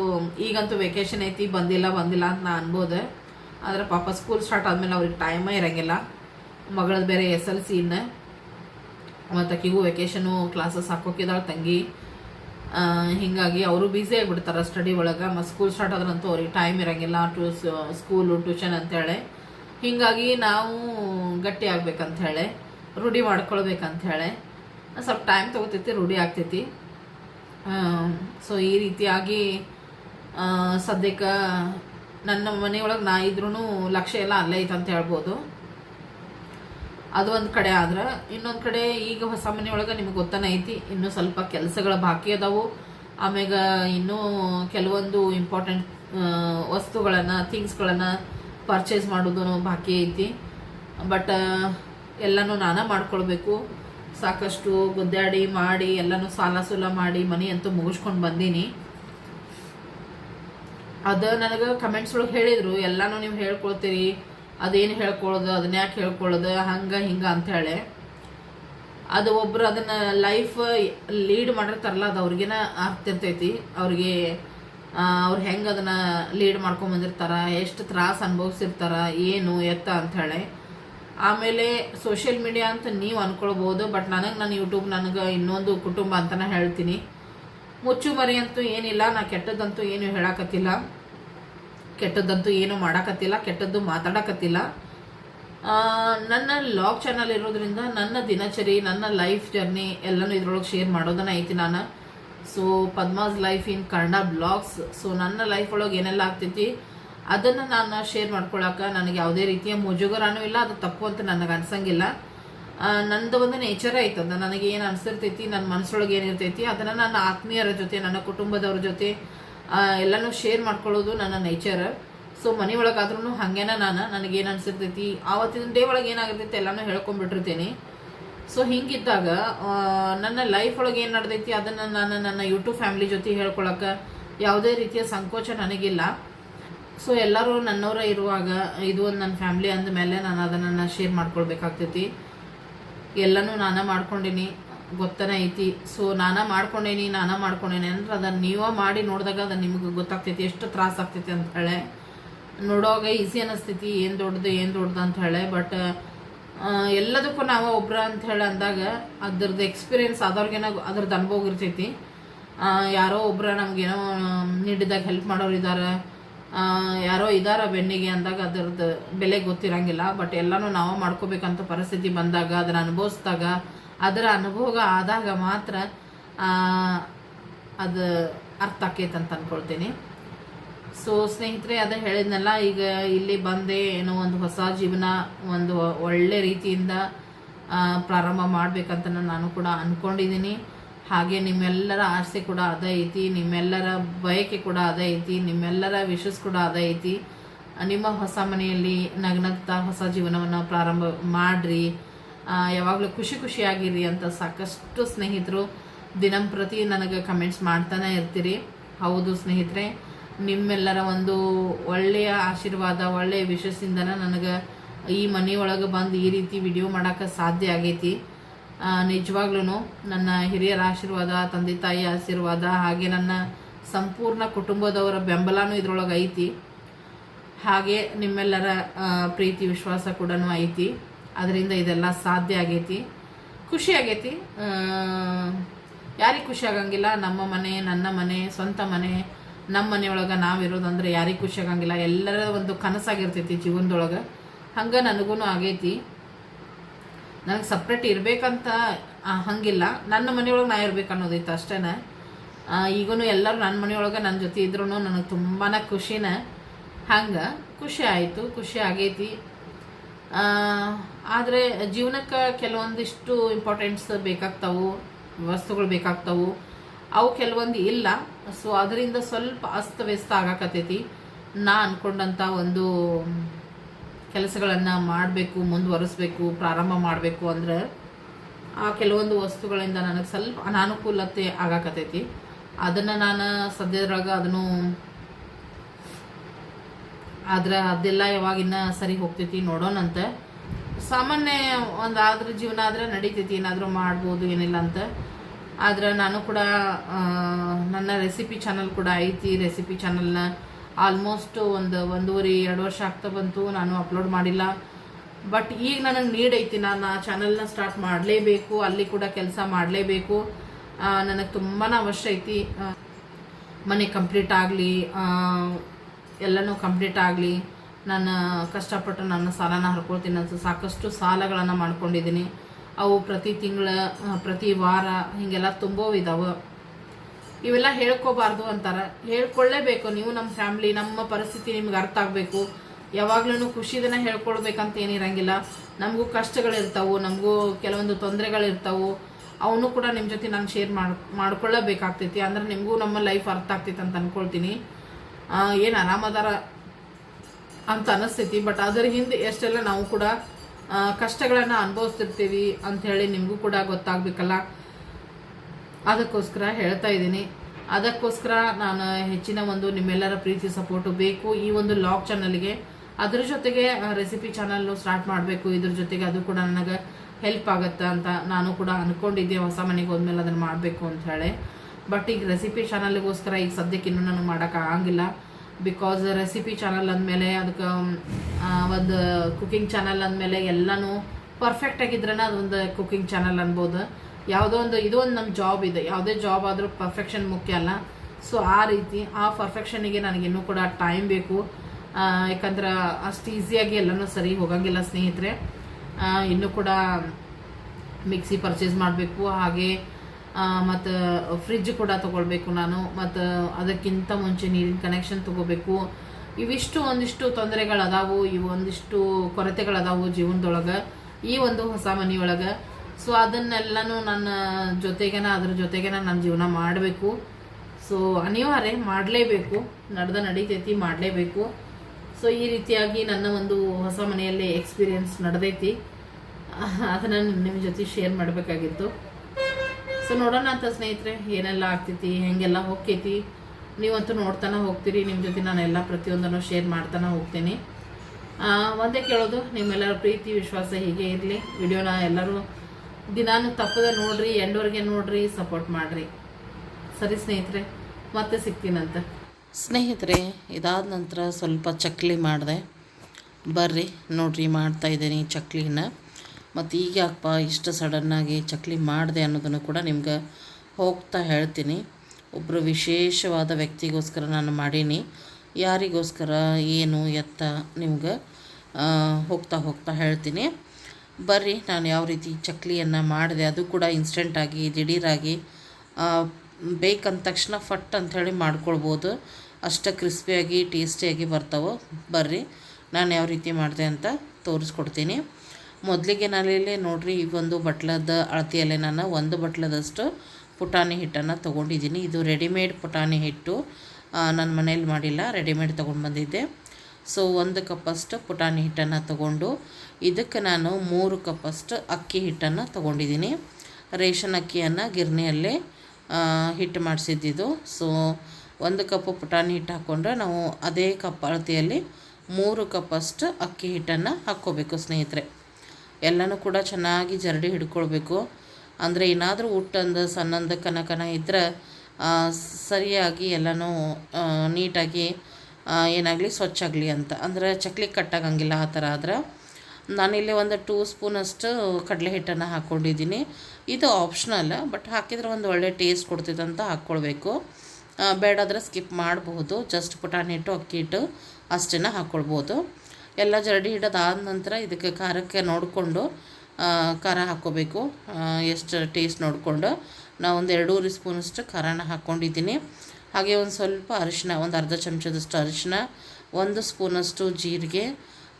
ಈಗಂತೂ ವೆಕೇಶನ್ ಐತಿ, ಬಂದಿಲ್ಲ ಬಂದಿಲ್ಲ ಅಂತ ನಾ ಅನ್ಬೋದೆ. ಆದರೆ ಪಾಪ ಸ್ಕೂಲ್ ಸ್ಟಾರ್ಟ್ ಆದಮೇಲೆ ಅವ್ರಿಗೆ ಟೈಮೇ ಇರೋಂಗಿಲ್ಲ. ಮಗಳದ್ದು ಬೇರೆ ಎಸ್ ಎಲ್ ಸಿ ಇನ್ನು. ಮತ್ತು ಅಕ್ಕಿಗೂ ವೆಕೇಶನು ಕ್ಲಾಸಸ್ ಹಾಕೋಕಿದಾಳೆ ತಂಗಿ. ಹಿಂಗಾಗಿ ಅವರು ಬ್ಯುಸಿ ಆಗಿಬಿಡ್ತಾರೆ ಸ್ಟಡಿ ಒಳಗೆ. ಮತ್ತು ಸ್ಕೂಲ್ ಸ್ಟಾರ್ಟ್ ಆದ್ರಂತೂ ಅವ್ರಿಗೆ ಟೈಮ್ ಇರೋಂಗಿಲ್ಲ. ಟ್ಯೂಸ್ ಸ್ಕೂಲು ಟ್ಯೂಷನ್ ಅಂತೇಳಿ. ಹಿಂಗಾಗಿ ನಾವು ಗಟ್ಟಿ ಆಗ್ಬೇಕಂತ ಹೇಳಿ, ರೂಢಿ ಮಾಡ್ಕೊಳ್ಬೇಕಂತ ಹೇಳಿ ಸ್ವಲ್ಪ ಟೈಮ್ ತೊಗೋತೈತಿ, ರೂಢಿ ಆಗ್ತೈತಿ. ಸೊ ಈ ರೀತಿಯಾಗಿ ಸದ್ಯಕ್ಕೆ ನನ್ನ ಮನೆಯೊಳಗೆ ನಾ ಇದ್ರೂ ಲಕ್ಷ್ಯ ಎಲ್ಲ ಅಲ್ಲೇ ಐತೆ ಅಂತ ಹೇಳ್ಬೋದು. ಅದು ಒಂದು ಕಡೆ ಆದ್ರೆ, ಇನ್ನೊಂದು ಕಡೆ ಈಗ ಹೊಸ ಮನೆಯೊಳಗೆ ನಿಮ್ಗೆ ಗೊತ್ತಾನೆ ಐತಿ, ಇನ್ನೂ ಸ್ವಲ್ಪ ಕೆಲಸಗಳ ಬಾಕಿ ಅದಾವು. ಆಮ್ಯಾಗ ಇನ್ನೂ ಕೆಲವೊಂದು ಇಂಪಾರ್ಟೆಂಟ್ ವಸ್ತುಗಳನ್ನು ಥಿಂಗ್ಸ್ಗಳನ್ನು ಪರ್ಚೇಸ್ ಮಾಡೋದು ಬಾಕಿ ಐತಿ. ಬಟ್ ಎಲ್ಲನೂ ನಾನೇ ಮಾಡ್ಕೊಳ್ಬೇಕು. ಸಾಕಷ್ಟು ಗುದ್ದಾಡಿ ಮಾಡಿ, ಎಲ್ಲನೂ ಸಾಲ ಸೂಲ ಮಾಡಿ ಮನೆ ಅಂತೂ ಮುಗಿಸ್ಕೊಂಡು ಬಂದೀನಿ. ಅದು ನನಗೆ ಕಮೆಂಟ್ಸ್ ಒಳಗೆ ಹೇಳಿದರು, ಎಲ್ಲಾನು ನೀವು ಹೇಳ್ಕೊಳ್ತೀರಿ, ಅದೇನು ಹೇಳ್ಕೊಳ್ಳೋದು ಅದನ್ನ ಯಾಕೆ ಹೇಳ್ಕೊಳ್ಳೋದು ಹಂಗೆ, ಹಿಂಗೆ ಅಂಥೇಳಿ ಅದು ಒಬ್ರು ಅದನ್ನು ಲೈಫ್ ಲೀಡ್ ಮಾಡಿರ್ತಾರಲ್ಲ, ಅದು ಅವ್ರಿಗೇನ ಆಗ್ತಿರ್ತೈತಿ. ಅವ್ರಿಗೆ ಅವ್ರು ಹೆಂಗೆ ಅದನ್ನು ಲೀಡ್ ಮಾಡ್ಕೊಂಡು ಬಂದಿರ್ತಾರ, ಎಷ್ಟು ತ್ರಾಸ ಅನುಭವಿಸಿರ್ತಾರ, ಏನು ಎತ್ತ ಅಂತ ಹೇಳಿ. ಆಮೇಲೆ ಸೋಷಿಯಲ್ ಮೀಡಿಯಾ ಅಂತ ನೀವು ಅಂದ್ಕೊಳ್ಬೋದು ಬಟ್ ನನಗೆ ನನ್ನ ಯೂಟ್ಯೂಬ್ ನನಗೆ ಇನ್ನೊಂದು ಕುಟುಂಬ ಅಂತಲೇ ಹೇಳ್ತೀನಿ. ಮುಚ್ಚು ಮರಿ ಅಂತೂ ಏನಿಲ್ಲ, ನಾ ಕೆಟ್ಟದ್ದಂತೂ ಏನು ಹೇಳಕತ್ತಿಲ್ಲ. ಕೆಟ್ಟದ್ದಂತೂ ಏನು ಮಾಡಕತ್ತಿಲ್ಲ, ಕೆಟ್ಟದ್ದು ಮಾತಾಡಕತ್ತಿಲ್ಲ. ನನ್ನ ಲಾಗ್ ಚಾನಲ್ ಇರೋದ್ರಿಂದ ನನ್ನ ದಿನಚರಿ, ನನ್ನ ಲೈಫ್ ಜರ್ನಿ ಎಲ್ಲನೂ ಇದ್ರೊಳಗೆ ಶೇರ್ ಮಾಡೋದನ್ನ ಐತಿ ನಾನು. So Padma's life in Kannada blogs so ನನ್ನ ಲೈಫ್ ಒಳಗೆ ಏನೆಲ್ಲ ಆಗ್ತೈತಿ, ಅದನ್ನು ನಾನು ಶೇರ್ ಮಾಡ್ಕೊಳಕ ನನಗೆ ಯಾವುದೇ ರೀತಿಯ ಮುಜುಗರನೂ ಇಲ್ಲ, ಅದು ತಪ್ಪು ಅಂತ ನನಗೆ ಅನ್ಸಂಗಿಲ್ಲ. ನಂದು ಒಂದು ನೇಚರ್ ಐತದ ನನಗೆ ಏನು ಅನ್ಸಿರ್ತೈತಿ ನನ್ನ ಮನಸ್ಸೊಳಗೆ ಏನಿರ್ತೈತಿ ಅದನ್ನು ನನ್ನ ಆತ್ಮೀಯರ ಜೊತೆ, ನನ್ನ ಕುಟುಂಬದವ್ರ ಜೊತೆ ಎಲ್ಲನೂ ಶೇರ್ ಮಾಡ್ಕೊಳ್ಳೋದು ನನ್ನ ನೇಚರ್ ಸೊ ಮನೆ ಒಳಗಾದ್ರೂ ಹಂಗೇನ ನಾನು. ನನಗೇನು ಅನ್ಸಿರ್ತೈತಿ, ಆವತ್ತಿನ ಡೇ ಒಳಗೆ ಏನಾಗಿರ್ತೈತಿ ಎಲ್ಲನೂ ಹೇಳ್ಕೊಂಡ್ಬಿಟ್ಟಿರ್ತೀನಿ. ಸೊ ಹಿಂಗಿದ್ದಾಗ ನನ್ನ ಲೈಫ್ ಒಳಗೆ ಏನು ನಡೆದೈತಿ, ಅದನ್ನು ನಾನು ನನ್ನ ಯೂಟ್ಯೂಬ್ ಫ್ಯಾಮಿಲಿ ಜೊತೆ ಹೇಳ್ಕೊಳಕ್ಕೆ ಯಾವುದೇ ರೀತಿಯ ಸಂಕೋಚ ನನಗಿಲ್ಲ. ಸೊ ಎಲ್ಲರೂ ನನ್ನವರ ಇರುವಾಗ, ಇದು ಒಂದು ನನ್ನ ಫ್ಯಾಮಿಲಿ ಅಂದ ಮೇಲೆ ನಾನು ಅದನ್ನು ಶೇರ್ ಮಾಡ್ಕೊಳ್ಬೇಕಾಗ್ತೈತಿ. ಎಲ್ಲನೂ ನಾನೇ ಮಾಡ್ಕೊಂಡಿನಿ, ಗೊತ್ತನೇ ಐತಿ. ಸೊ ನಾನೇ ಮಾಡ್ಕೊಂಡೇನಿ ನಾನೇ ಮಾಡ್ಕೊಂಡೇನಿ ಅಂದ್ರೆ ಅದನ್ನ ನೀವೇ ಮಾಡಿ ನೋಡಿದಾಗ ಅದು ನಿಮಗೆ ಗೊತ್ತಾಗ್ತೈತಿ, ಎಷ್ಟು ತ್ರಾಸ ಆಗ್ತೈತಿ ಅಂತ ಹೇಳಿ. ನೋಡೋವಾಗ ಈಸಿ ಅನಿಸ್ತೈತಿ, ಏನು ದೊಡ್ಡದು ಏನು ದೊಡ್ಡದು ಅಂತ ಹೇಳಿ ಬಟ್ ಎಲ್ಲದಕ್ಕೂ ನಾವು ಒಬ್ರ ಅಂತ ಹೇಳಿ ಅಂದಾಗ ಅದ್ರದ್ದು ಎಕ್ಸ್ಪೀರಿಯೆನ್ಸ್ ಆದವ್ರಿಗೇನೋ ಅದ್ರದ್ದು ಅನುಭವ ಇರ್ತೈತಿ. ಯಾರೋ ಒಬ್ರ ನಮಗೇನೋ ನೀಡಿದಾಗ ಹೆಲ್ಪ್ ಮಾಡೋರು ಇದ್ದಾರೆ ಯಾರೋ ಇದಾರ ಬೆನ್ನಿಗೆ ಅಂದಾಗ ಅದ್ರದ್ದು ಬೆಲೆ ಗೊತ್ತಿರಂಗಿಲ್ಲ. ಬಟ್ ಎಲ್ಲನೂ ನಾವು ಮಾಡ್ಕೋಬೇಕಂತ ಪರಿಸ್ಥಿತಿ ಬಂದಾಗ, ಅದನ್ನ ಅನುಭವಿಸಿದಾಗ, ಅದರ ಅನುಭವ ಆದಾಗ ಮಾತ್ರ ಅದು ಅರ್ಥ ಆಕೈತೆ ಅಂತ ಅನ್ಕೊಳ್ತೀನಿ. ಸೊ ಸ್ನೇಹಿತರೆ, ಅದೇ ಹೇಳಿದ್ನಲ್ಲ, ಈಗ ಇಲ್ಲಿ ಬಂದೆ ಏನೋ ಒಂದು ಹೊಸ ಜೀವನ, ಒಂದು ಒಳ್ಳೆ ರೀತಿಯಿಂದ ಪ್ರಾರಂಭ ಮಾಡಬೇಕಂತ ನಾನು ಕೂಡ ಅಂದ್ಕೊಂಡಿದ್ದೀನಿ ಹಾಗೆ ನಿಮ್ಮೆಲ್ಲರ ಆಸೆ ಕೂಡ ಅದೇ ಐತಿ, ನಿಮ್ಮೆಲ್ಲರ ಬಯಕೆ ಕೂಡ ಅದೇ ಐತಿ, ನಿಮ್ಮೆಲ್ಲರ ವಿಶಸ್ ಕೂಡ ಅದೇ ಐತಿ. ನಿಮ್ಮ ಹೊಸ ಮನೆಯಲ್ಲಿ ನಗ್ನಗ್ತಾ ಹೊಸ ಜೀವನವನ್ನು ಪ್ರಾರಂಭ ಮಾಡಿರಿ. ಯಾವಾಗಲೂ ಖುಷಿ ಖುಷಿಯಾಗಿರಿ ಅಂತ ಸಾಕಷ್ಟು ಸ್ನೇಹಿತರು ದಿನಂಪ್ರತಿ ನನಗೆ ಕಮೆಂಟ್ಸ್ ಮಾಡ್ತಾನೆ ಇರ್ತೀರಿ. ಹೌದು ಸ್ನೇಹಿತರೆ. ನಿಮ್ಮೆಲ್ಲರ ಒಂದು ಒಳ್ಳೆಯ ಆಶೀರ್ವಾದ, ಒಳ್ಳೆಯ ವಿಶಸ್ಸಿಂದನ ನನಗೆ ಈ ಮನೆಯೊಳಗೆ ಬಂದು ಈ ರೀತಿ ವಿಡಿಯೋ ಮಾಡೋಕ್ಕೆ ಸಾಧ್ಯ ಆಗೈತಿ. ನಿಜವಾಗ್ಲೂ ನನ್ನ ಹಿರಿಯರ ಆಶೀರ್ವಾದ, ತಂದೆ ತಾಯಿ ಆಶೀರ್ವಾದ, ಹಾಗೆ ನನ್ನ ಸಂಪೂರ್ಣ ಕುಟುಂಬದವರ ಬೆಂಬಲನೂ ಇದ್ರೊಳಗೆ ಐತಿ. ಹಾಗೆ ನಿಮ್ಮೆಲ್ಲರ ಪ್ರೀತಿ, ವಿಶ್ವಾಸ ಕೂಡ ಐತಿ. ಅದರಿಂದ ಇದೆಲ್ಲ ಸಾಧ್ಯ ಆಗೈತಿ. ಖುಷಿ ಆಗೈತಿ. ಯಾರಿಗೆ ಖುಷಿ ಆಗಂಗಿಲ್ಲ. ನಮ್ಮ ಮನೆ, ನನ್ನ ಮನೆ, ಸ್ವಂತ ಮನೆ ನಮ್ಮ ಮನೆಯೊಳಗೆ ನಾವಿರೋದಂದ್ರೆ ಯಾರಿಗೆ ಖುಷಿ ಆಗಂಗಿಲ್ಲ. ಎಲ್ಲರ ಒಂದು ಕನಸಾಗಿರ್ತೈತಿ ಜೀವನದೊಳಗೆ. ಹಂಗೆ ನನಗೂ ಆಗೈತಿ. ನನಗೆ ಸಪ್ರೇಟ್ ಇರಬೇಕಂತ ಹಂಗಿಲ್ಲ. ನನ್ನ ಮನೆಯೊಳಗೆ ನಾ ಇರ್ಬೇಕು ಅನ್ನೋದೈತೆ ಅಷ್ಟೇ ಈಗೂ ಎಲ್ಲರೂ ನನ್ನ ಮನೆಯೊಳಗೆ ನನ್ನ ಜೊತೆ ಇದ್ರೂ ನನಗೆ ತುಂಬಾ ಖುಷಿನ. ಹಂಗೆ, ಖುಷಿ ಆಯಿತು, ಖುಷಿ ಆಗೈತಿ. ಆದರೆ ಜೀವನಕ್ಕೆ ಕೆಲವೊಂದಿಷ್ಟು ಇಂಪಾರ್ಟೆಂಟ್ಸ್ ಬೇಕಾಗ್ತಾವು, ವಸ್ತುಗಳು ಬೇಕಾಗ್ತಾವು. ಅವು ಕೆಲವೊಂದು ಇಲ್ಲ. ಸೊ ಅದರಿಂದ ಸ್ವಲ್ಪ ಅಸ್ತವ್ಯಸ್ತ ಆಗಾಕತ್ತೈತಿ. ನಾ ಅನ್ಕೊಂಡಂತ ಒಂದು ಕೆಲಸಗಳನ್ನು ಮಾಡಬೇಕು, ಮುಂದುವರಿಸ್ಬೇಕು, ಪ್ರಾರಂಭ ಮಾಡಬೇಕು ಅಂದ್ರೆ ಆ ಕೆಲವೊಂದು ವಸ್ತುಗಳಿಂದ ನನಗೆ ಸ್ವಲ್ಪ ಅನಾನುಕೂಲತೆ ಆಗಾಕತ್ತೈತಿ. ಅದನ್ನು ನಾನು ಸದ್ಯದ್ರಾಗ ಅದನ್ನು ಆದ್ರೆ ಅದೆಲ್ಲ ಯಾವಾಗಿನ್ನ ಸರಿ ಹೋಗ್ತೈತಿ ನೋಡೋಣಂತ. ಸಾಮಾನ್ಯ ಒಂದು ಆದ್ರೆ ಜೀವನ ಆದ್ರೆ ನಡೀತೈತಿ. ಏನಾದರೂ ಮಾಡ್ಬೋದು ಏನಿಲ್ಲ ಅಂತ. ಆದ್ರೆ ನಾನು ಕೂಡ ನನ್ನ ರೆಸಿಪಿ ಚಾನಲ್ ಕೂಡ ಐತಿ ರೆಸಿಪಿ ಚಾನಲ್ನ ಆಲ್ಮೋಸ್ಟ್ ಒಂದು ಒಂದೂವರೆ, ಎರಡು ವರ್ಷ ಆಗ್ತಾ ಬಂತು, ನಾನು ಅಪ್ಲೋಡ್ ಮಾಡಿಲ್ಲ. ಬಟ್ ಈಗ ನನಗೆ ನೀಡ್ ಐತಿ, ನಾನು ಆ ಚಾನಲ್ನ ಸ್ಟಾರ್ಟ್ ಮಾಡಲೇಬೇಕು, ಅಲ್ಲಿ ಕೂಡ ಕೆಲಸ ಮಾಡಲೇಬೇಕು. ನನಗೆ ತುಂಬಾ ಅವಶ್ಯ ಐತಿ ಮನೆ ಕಂಪ್ಲೀಟ್ ಆಗಲಿ ಎಲ್ಲನೂ ಕಂಪ್ಲೀಟ್ ಆಗಲಿ. ನಾನು ಕಷ್ಟಪಟ್ಟು ನನ್ನ ಸಾಲನ ಹರ್ಕೊಳ್ತೀನಿ ಅಂತ ಸಾಕಷ್ಟು ಸಾಲಗಳನ್ನು ಮಾಡ್ಕೊಂಡಿದ್ದೀನಿ. ಅವು ಪ್ರತಿ ತಿಂಗಳ ಪ್ರತಿ ವಾರ ಹೀಗೆಲ್ಲ ಇದಾವೆ ಇವೆಲ್ಲ ಹೇಳ್ಕೋಬಾರ್ದು ಅಂತಾರೆ. ಹೇಳ್ಕೊಳ್ಳೇಬೇಕು ನೀವು ನಮ್ಮ ಫ್ಯಾಮ್ಲಿ, ನಮ್ಮ ಪರಿಸ್ಥಿತಿ ನಿಮ್ಗೆ ಅರ್ಥ ಆಗಬೇಕು. ಯಾವಾಗ್ಲೂ ಖುಷಿದನ್ನ ಹೇಳ್ಕೊಳ್ಬೇಕಂತ ಏನಿರಂಗಿಲ್ಲ ನಮಗೂ ಕಷ್ಟಗಳಿರ್ತಾವೆ, ನಮಗೂ ಕೆಲವೊಂದು ತೊಂದರೆಗಳಿರ್ತಾವೆ. ಅವನು ಕೂಡ ನಿಮ್ಮ ಜೊತೆ ನಾನು ಶೇರ್ ಮಾಡಿ, ಮಾಡ್ಕೊಳ್ಳೇಬೇಕಾಗ್ತೈತಿ. ಅಂದ್ರೆ ನಿಮಗೂ ನಮ್ಮ ಲೈಫ್ ಅರ್ಥ ಆಗ್ತೈತಿ ಅಂತ ಅನ್ಕೊಳ್ತೀನಿ. ಏನು ಆರಾಮದಾರ ಅಂತ ಅನಿಸ್ತೈತಿ. ಬಟ್ ಅದರ ಹಿಂದೆ ಎಷ್ಟೆಲ್ಲ ನಾವು ಕೂಡ ಕಷ್ಟಗಳನ್ನ ಅನುಭವಿಸ್ತಿರ್ತೀವಿ ಅಂತ ಹೇಳಿ ನಿಮಗೂ ಕೂಡ ಗೊತ್ತಾಗ್ಬೇಕಲ್ಲ. ಅದಕ್ಕೋಸ್ಕರ ಹೇಳ್ತಾ ಇದ್ದೀನಿ. ಅದಕ್ಕೋಸ್ಕರ ನಾನು ಹೆಚ್ಚಿನ ಒಂದು ನಿಮ್ಮೆಲ್ಲರ ಪ್ರೀತಿ, ಸಪೋರ್ಟು ಬೇಕು ಈ ಒಂದು ಲಾಗ್ ಚಾನಲ್ಗೆ. ಅದ್ರ ಜೊತೆಗೆ ರೆಸಿಪಿ ಚಾನಲ್ ಸ್ಟಾರ್ಟ್ ಮಾಡಬೇಕು. ಇದ್ರ ಜೊತೆಗೆ ಅದು ಕೂಡ ನನಗೆ ಹೆಲ್ಪ್ ಆಗುತ್ತೆ ಅಂತ ನಾನು ಕೂಡ ಅನ್ಕೊಂಡಿದ್ದೆ ಹೊಸ ಮನೆಗೆ ಹೋದ್ಮೇಲೆ ಅದನ್ನು ಮಾಡಬೇಕು ಅಂತ ಬಟ್ ಈಗ ರೆಸಿಪಿ ಚಾನಲ್ಗೋಸ್ಕರ ಈಗ ಸದ್ಯಕ್ಕೆ ಇನ್ನೂ ನನಗೆ ಮಾಡೋಕ್ಕಾಗಂಗಿಲ್ಲ ಬಿಕಾಸ್ ರೆಸಿಪಿ ಚಾನಲ್ ಅಂದಮೇಲೆ ಅದಕ್ಕೆ ಒಂದು ಕುಕ್ಕಿಂಗ್ ಚಾನಲ್ ಅಂದಮೇಲೆ ಎಲ್ಲನೂ ಪರ್ಫೆಕ್ಟ್ ಆಗಿದ್ರೇ ಅದೊಂದು ಕುಕ್ಕಿಂಗ್ ಚಾನಲ್ ಅನ್ಬೋದು. ಯಾವುದೋ ಒಂದು, ಇದು ಒಂದು ನಮ್ಮ ಜಾಬ್ ಇದೆ. ಯಾವುದೇ ಜಾಬ್ ಆದರೂ ಪರ್ಫೆಕ್ಷನ್ ಮುಖ್ಯ ಅಲ್ಲ. ಸೊ ಆ ರೀತಿ, ಆ ಪರ್ಫೆಕ್ಷನಿಗೆ ನನಗೆ ಇನ್ನೂ ಕೂಡ ಟೈಮ್ ಬೇಕು. ಯಾಕಂದ್ರೆ ಅಷ್ಟು ಈಸಿಯಾಗಿ ಎಲ್ಲನೂ ಸರಿ ಹೋಗಂಗಿಲ್ಲ ಸ್ನೇಹಿತರೆ. ಇನ್ನೂ ಕೂಡ, ಮಿಕ್ಸಿ ಪರ್ಚೇಸ್ ಮಾಡಬೇಕು. ಹಾಗೆ ಮತ್ತು ಫ್ರಿಜ್ ಕೂಡ ತೊಗೊಳ್ಬೇಕು ನಾನು, ಮತ್ತು, ಅದಕ್ಕಿಂತ ಮುಂಚೆ ನೀರಿನ ಕನೆಕ್ಷನ್ ತೊಗೋಬೇಕು. ಇವಿಷ್ಟು ಒಂದಿಷ್ಟು ತೊಂದರೆಗಳದಾವು, ಇವು ಒಂದಿಷ್ಟು ಕೊರತೆಗಳದಾವು ಜೀವನದೊಳಗೆ, ಈ ಒಂದು ಹೊಸ ಮನೆಯೊಳಗೆ. ಸೊ ಅದನ್ನೆಲ್ಲನೂ ನನ್ನ ಜೊತೆಗೇನ, ಅದ್ರ ಜೊತೆಗೇನ ನನ್ನ ಜೀವನ ಮಾಡಬೇಕು. ಸೊ ಅನಿವಾರ್ಯ ಮಾಡಲೇಬೇಕು, ನಡೆದ ನಡೀತೈತಿ ಮಾಡಲೇಬೇಕು. ಸೊ ಈ ರೀತಿಯಾಗಿ ನನ್ನ ಒಂದು ಹೊಸ ಮನೆಯಲ್ಲಿ ಎಕ್ಸ್ಪೀರಿಯನ್ಸ್ ನಡೆದೈತಿ. ಅದನ್ನು ನಿಮ್ಮ ಜೊತೆ ಶೇರ್ ಮಾಡಬೇಕಾಗಿತ್ತು. ಸೊ ನೋಡೋಣ ಅಂತ ಸ್ನೇಹಿತರೆ, ಏನೆಲ್ಲ ಆಗ್ತೈತಿ, ಹೆಂಗೆಲ್ಲ ಹೋಗ್ತೈತಿ. ನೀವಂತೂ ನೋಡ್ತಾನೆ ಹೋಗ್ತೀರಿ ನಿಮ್ಮ ಜೊತೆ ನಾನು ಎಲ್ಲ ಪ್ರತಿಯೊಂದನ್ನು ಶೇರ್ ಮಾಡ್ತಾನೆ ಹೋಗ್ತೀನಿ. ಒಂದೇ ಕೇಳೋದು, ನಿಮ್ಮೆಲ್ಲರ ಪ್ರೀತಿ, ವಿಶ್ವಾಸ ಹೀಗೆ ಇರಲಿ. ವಿಡಿಯೋನ ಎಲ್ಲರೂ ದಿನಾನು ತಪ್ಪದೆ ನೋಡ್ರಿ ಎಂಡೋರಿಗೆ ನೋಡ್ರಿ ಸಪೋರ್ಟ್ ಮಾಡಿರಿ. ಸರಿ ಸ್ನೇಹಿತರೆ, ಮತ್ತೆ ಸಿಗ್ತೀನಂತೆ ಸ್ನೇಹಿತರೆ, ಇದಾದ ನಂತರ ಸ್ವಲ್ಪ ಚಕ್ಲಿ ಮಾಡಿದೆ. ಬರ್ರಿ, ನೋಡ್ರಿ, ಮಾಡ್ತಾ ಇದ್ದೀನಿ ಚಕ್ಲಿನ. ಮತ್ತು ಈಗ ಯಾಕಪ್ಪ ಇಷ್ಟು ಸಡನ್ನಾಗಿ ಚಕ್ಲಿ ಮಾಡಿದೆ ಅನ್ನೋದನ್ನು ಕೂಡ ನಿಮ್ಗೆ ಹೋಗ್ತಾ ಹೇಳ್ತೀನಿ. ಒಬ್ಬರು ವಿಶೇಷವಾದ ವ್ಯಕ್ತಿಗೋಸ್ಕರ ನಾನು ಮಾಡೀನಿ. ಯಾರಿಗೋಸ್ಕರ, ಏನು, ಎತ್ತ ನಿಮ್ಗೆ ಹೋಗ್ತಾ ಹೋಗ್ತಾ ಹೇಳ್ತೀನಿ. ಬರ್ರಿ, ನಾನು ಯಾವ ರೀತಿ ಚಕ್ಲಿಯನ್ನು ಮಾಡಿದೆ ಅದು ಕೂಡ ಇನ್ಸ್ಟೆಂಟಾಗಿ ದಿಢೀರಾಗಿ ಬೇಕಂದ ತಕ್ಷಣ ಫಟ್ ಅಂಥೇಳಿ ಮಾಡ್ಕೊಳ್ಬೋದು. ಅಷ್ಟು ಕ್ರಿಸ್ಪಿಯಾಗಿ ಟೇಸ್ಟಿಯಾಗಿ ಬರ್ತಾವೆ, ಬರ್ರಿ. ನಾನು ಯಾವ ರೀತಿ ಮಾಡಿದೆ ಅಂತ ತೋರಿಸ್ಕೊಡ್ತೀನಿ. ಮೊದಲಿಗೆ ನಾನಿಲ್ಲಿ ನೋಡ್ರಿ ಈ ಒಂದು ಬಟ್ಲದ ಅಳತಿಯಲ್ಲಿ ನಾನು ಒಂದು ಬಟ್ಲದಷ್ಟು ಪುಟಾಣಿ ಹಿಟ್ಟನ್ನು ತೊಗೊಂಡಿದ್ದೀನಿ. ಇದು ರೆಡಿಮೇಡ್ ಪುಟಾಣಿ ಹಿಟ್ಟು. ನನ್ನ ಮನೇಲಿ ಮಾಡಿಲ್ಲ, ರೆಡಿಮೇಡ್ ತೊಗೊಂಡು ಬಂದಿದ್ದೆ. ಸೊ ಒಂದು ಕಪ್ಪಷ್ಟು ಪುಟಾಣಿ ಹಿಟ್ಟನ್ನು ತಗೊಂಡು ಇದಕ್ಕೆ ನಾನು ಮೂರು ಕಪ್ಪಷ್ಟು ಅಕ್ಕಿ ಹಿಟ್ಟನ್ನು ತೊಗೊಂಡಿದ್ದೀನಿ. ರೇಷನ್ ಅಕ್ಕಿಯನ್ನು ಗಿರಣಿಯಲ್ಲೇ ಹಿಟ್ಟು ಮಾಡಿಸಿದ್ದಿದ್ದು. ಸೊ ಒಂದು ಕಪ್ಪು ಪುಟಾಣಿ ಹಿಟ್ಟು ಹಾಕ್ಕೊಂಡ್ರೆ ನಾವು ಅದೇ ಕಪ್ ಅಳತೆಯಲ್ಲಿ ಮೂರು ಕಪ್ಪಷ್ಟು ಅಕ್ಕಿ ಹಿಟ್ಟನ್ನು ಹಾಕ್ಕೋಬೇಕು ಸ್ನೇಹಿತರೆ. ಎಲ್ಲನೂ ಕೂಡ ಚೆನ್ನಾಗಿ ಜರಡಿ ಹಿಡ್ಕೊಳ್ಬೇಕು. ಅಂದರೆ ಏನಾದರೂ ಹುಟ್ಟಂದು, ಸಣ್ಣಂದು ಕನಕನ ಕನ ಇದ್ದರೆ ಸರಿಯಾಗಿ ಎಲ್ಲನೂ ನೀಟಾಗಿ ಏನಾಗಲಿ ಸ್ವಚ್ಛ ಆಗಲಿ ಅಂತ. ಅಂದರೆ ಚಕ್ಲಿ ಕಟ್ಟಾಗಂಗಿಲ್ಲ ಆ ಥರ ಆದ್ರೆ. ನಾನಿಲ್ಲಿ ಒಂದು ಟೂ ಸ್ಪೂನಷ್ಟು ಕಡಲೆ ಹಿಟ್ಟನ್ನು ಹಾಕ್ಕೊಂಡಿದ್ದೀನಿ ಇದು ಆಪ್ಷನಲ್, ಬಟ್ ಹಾಕಿದರೆ ಒಂದು ಒಳ್ಳೆ ಟೇಸ್ಟ್ ಕೊಡ್ತೈತೆ ಅಂತ ಹಾಕ್ಕೊಳ್ಬೇಕು. ಬೇಡಾದರೆ ಸ್ಕಿಪ್ ಮಾಡಬಹುದು. ಜಸ್ಟ್ ಪುಟಾಣಿ ಹಿಟ್ಟು, ಅಕ್ಕಿ ಹಿಟ್ಟು ಅಷ್ಟನ್ನು ಹಾಕ್ಕೊಳ್ಬೋದು. ಎಲ್ಲ ಜರಡಿ ಹಿಡೋದಾದ ನಂತರ ಇದಕ್ಕೆ ಖಾರಕ್ಕೆ ನೋಡಿಕೊಂಡು ಖಾರ ಹಾಕ್ಕೋಬೇಕು. ಎಷ್ಟು ಟೇಸ್ಟ್ ನೋಡಿಕೊಂಡು, ನಾವು ಒಂದು ಎರಡೂವರೆ ಸ್ಪೂನಷ್ಟು ಖಾರನ ಹಾಕ್ಕೊಂಡಿದ್ದೀನಿ ಹಾಗೆ ಒಂದು ಸ್ವಲ್ಪ ಅರಿಶಿನ, ಒಂದು ಅರ್ಧ ಚಮಚದಷ್ಟು ಅರಿಶಿನ, ಒಂದು ಸ್ಪೂನಷ್ಟು ಜೀರಿಗೆ,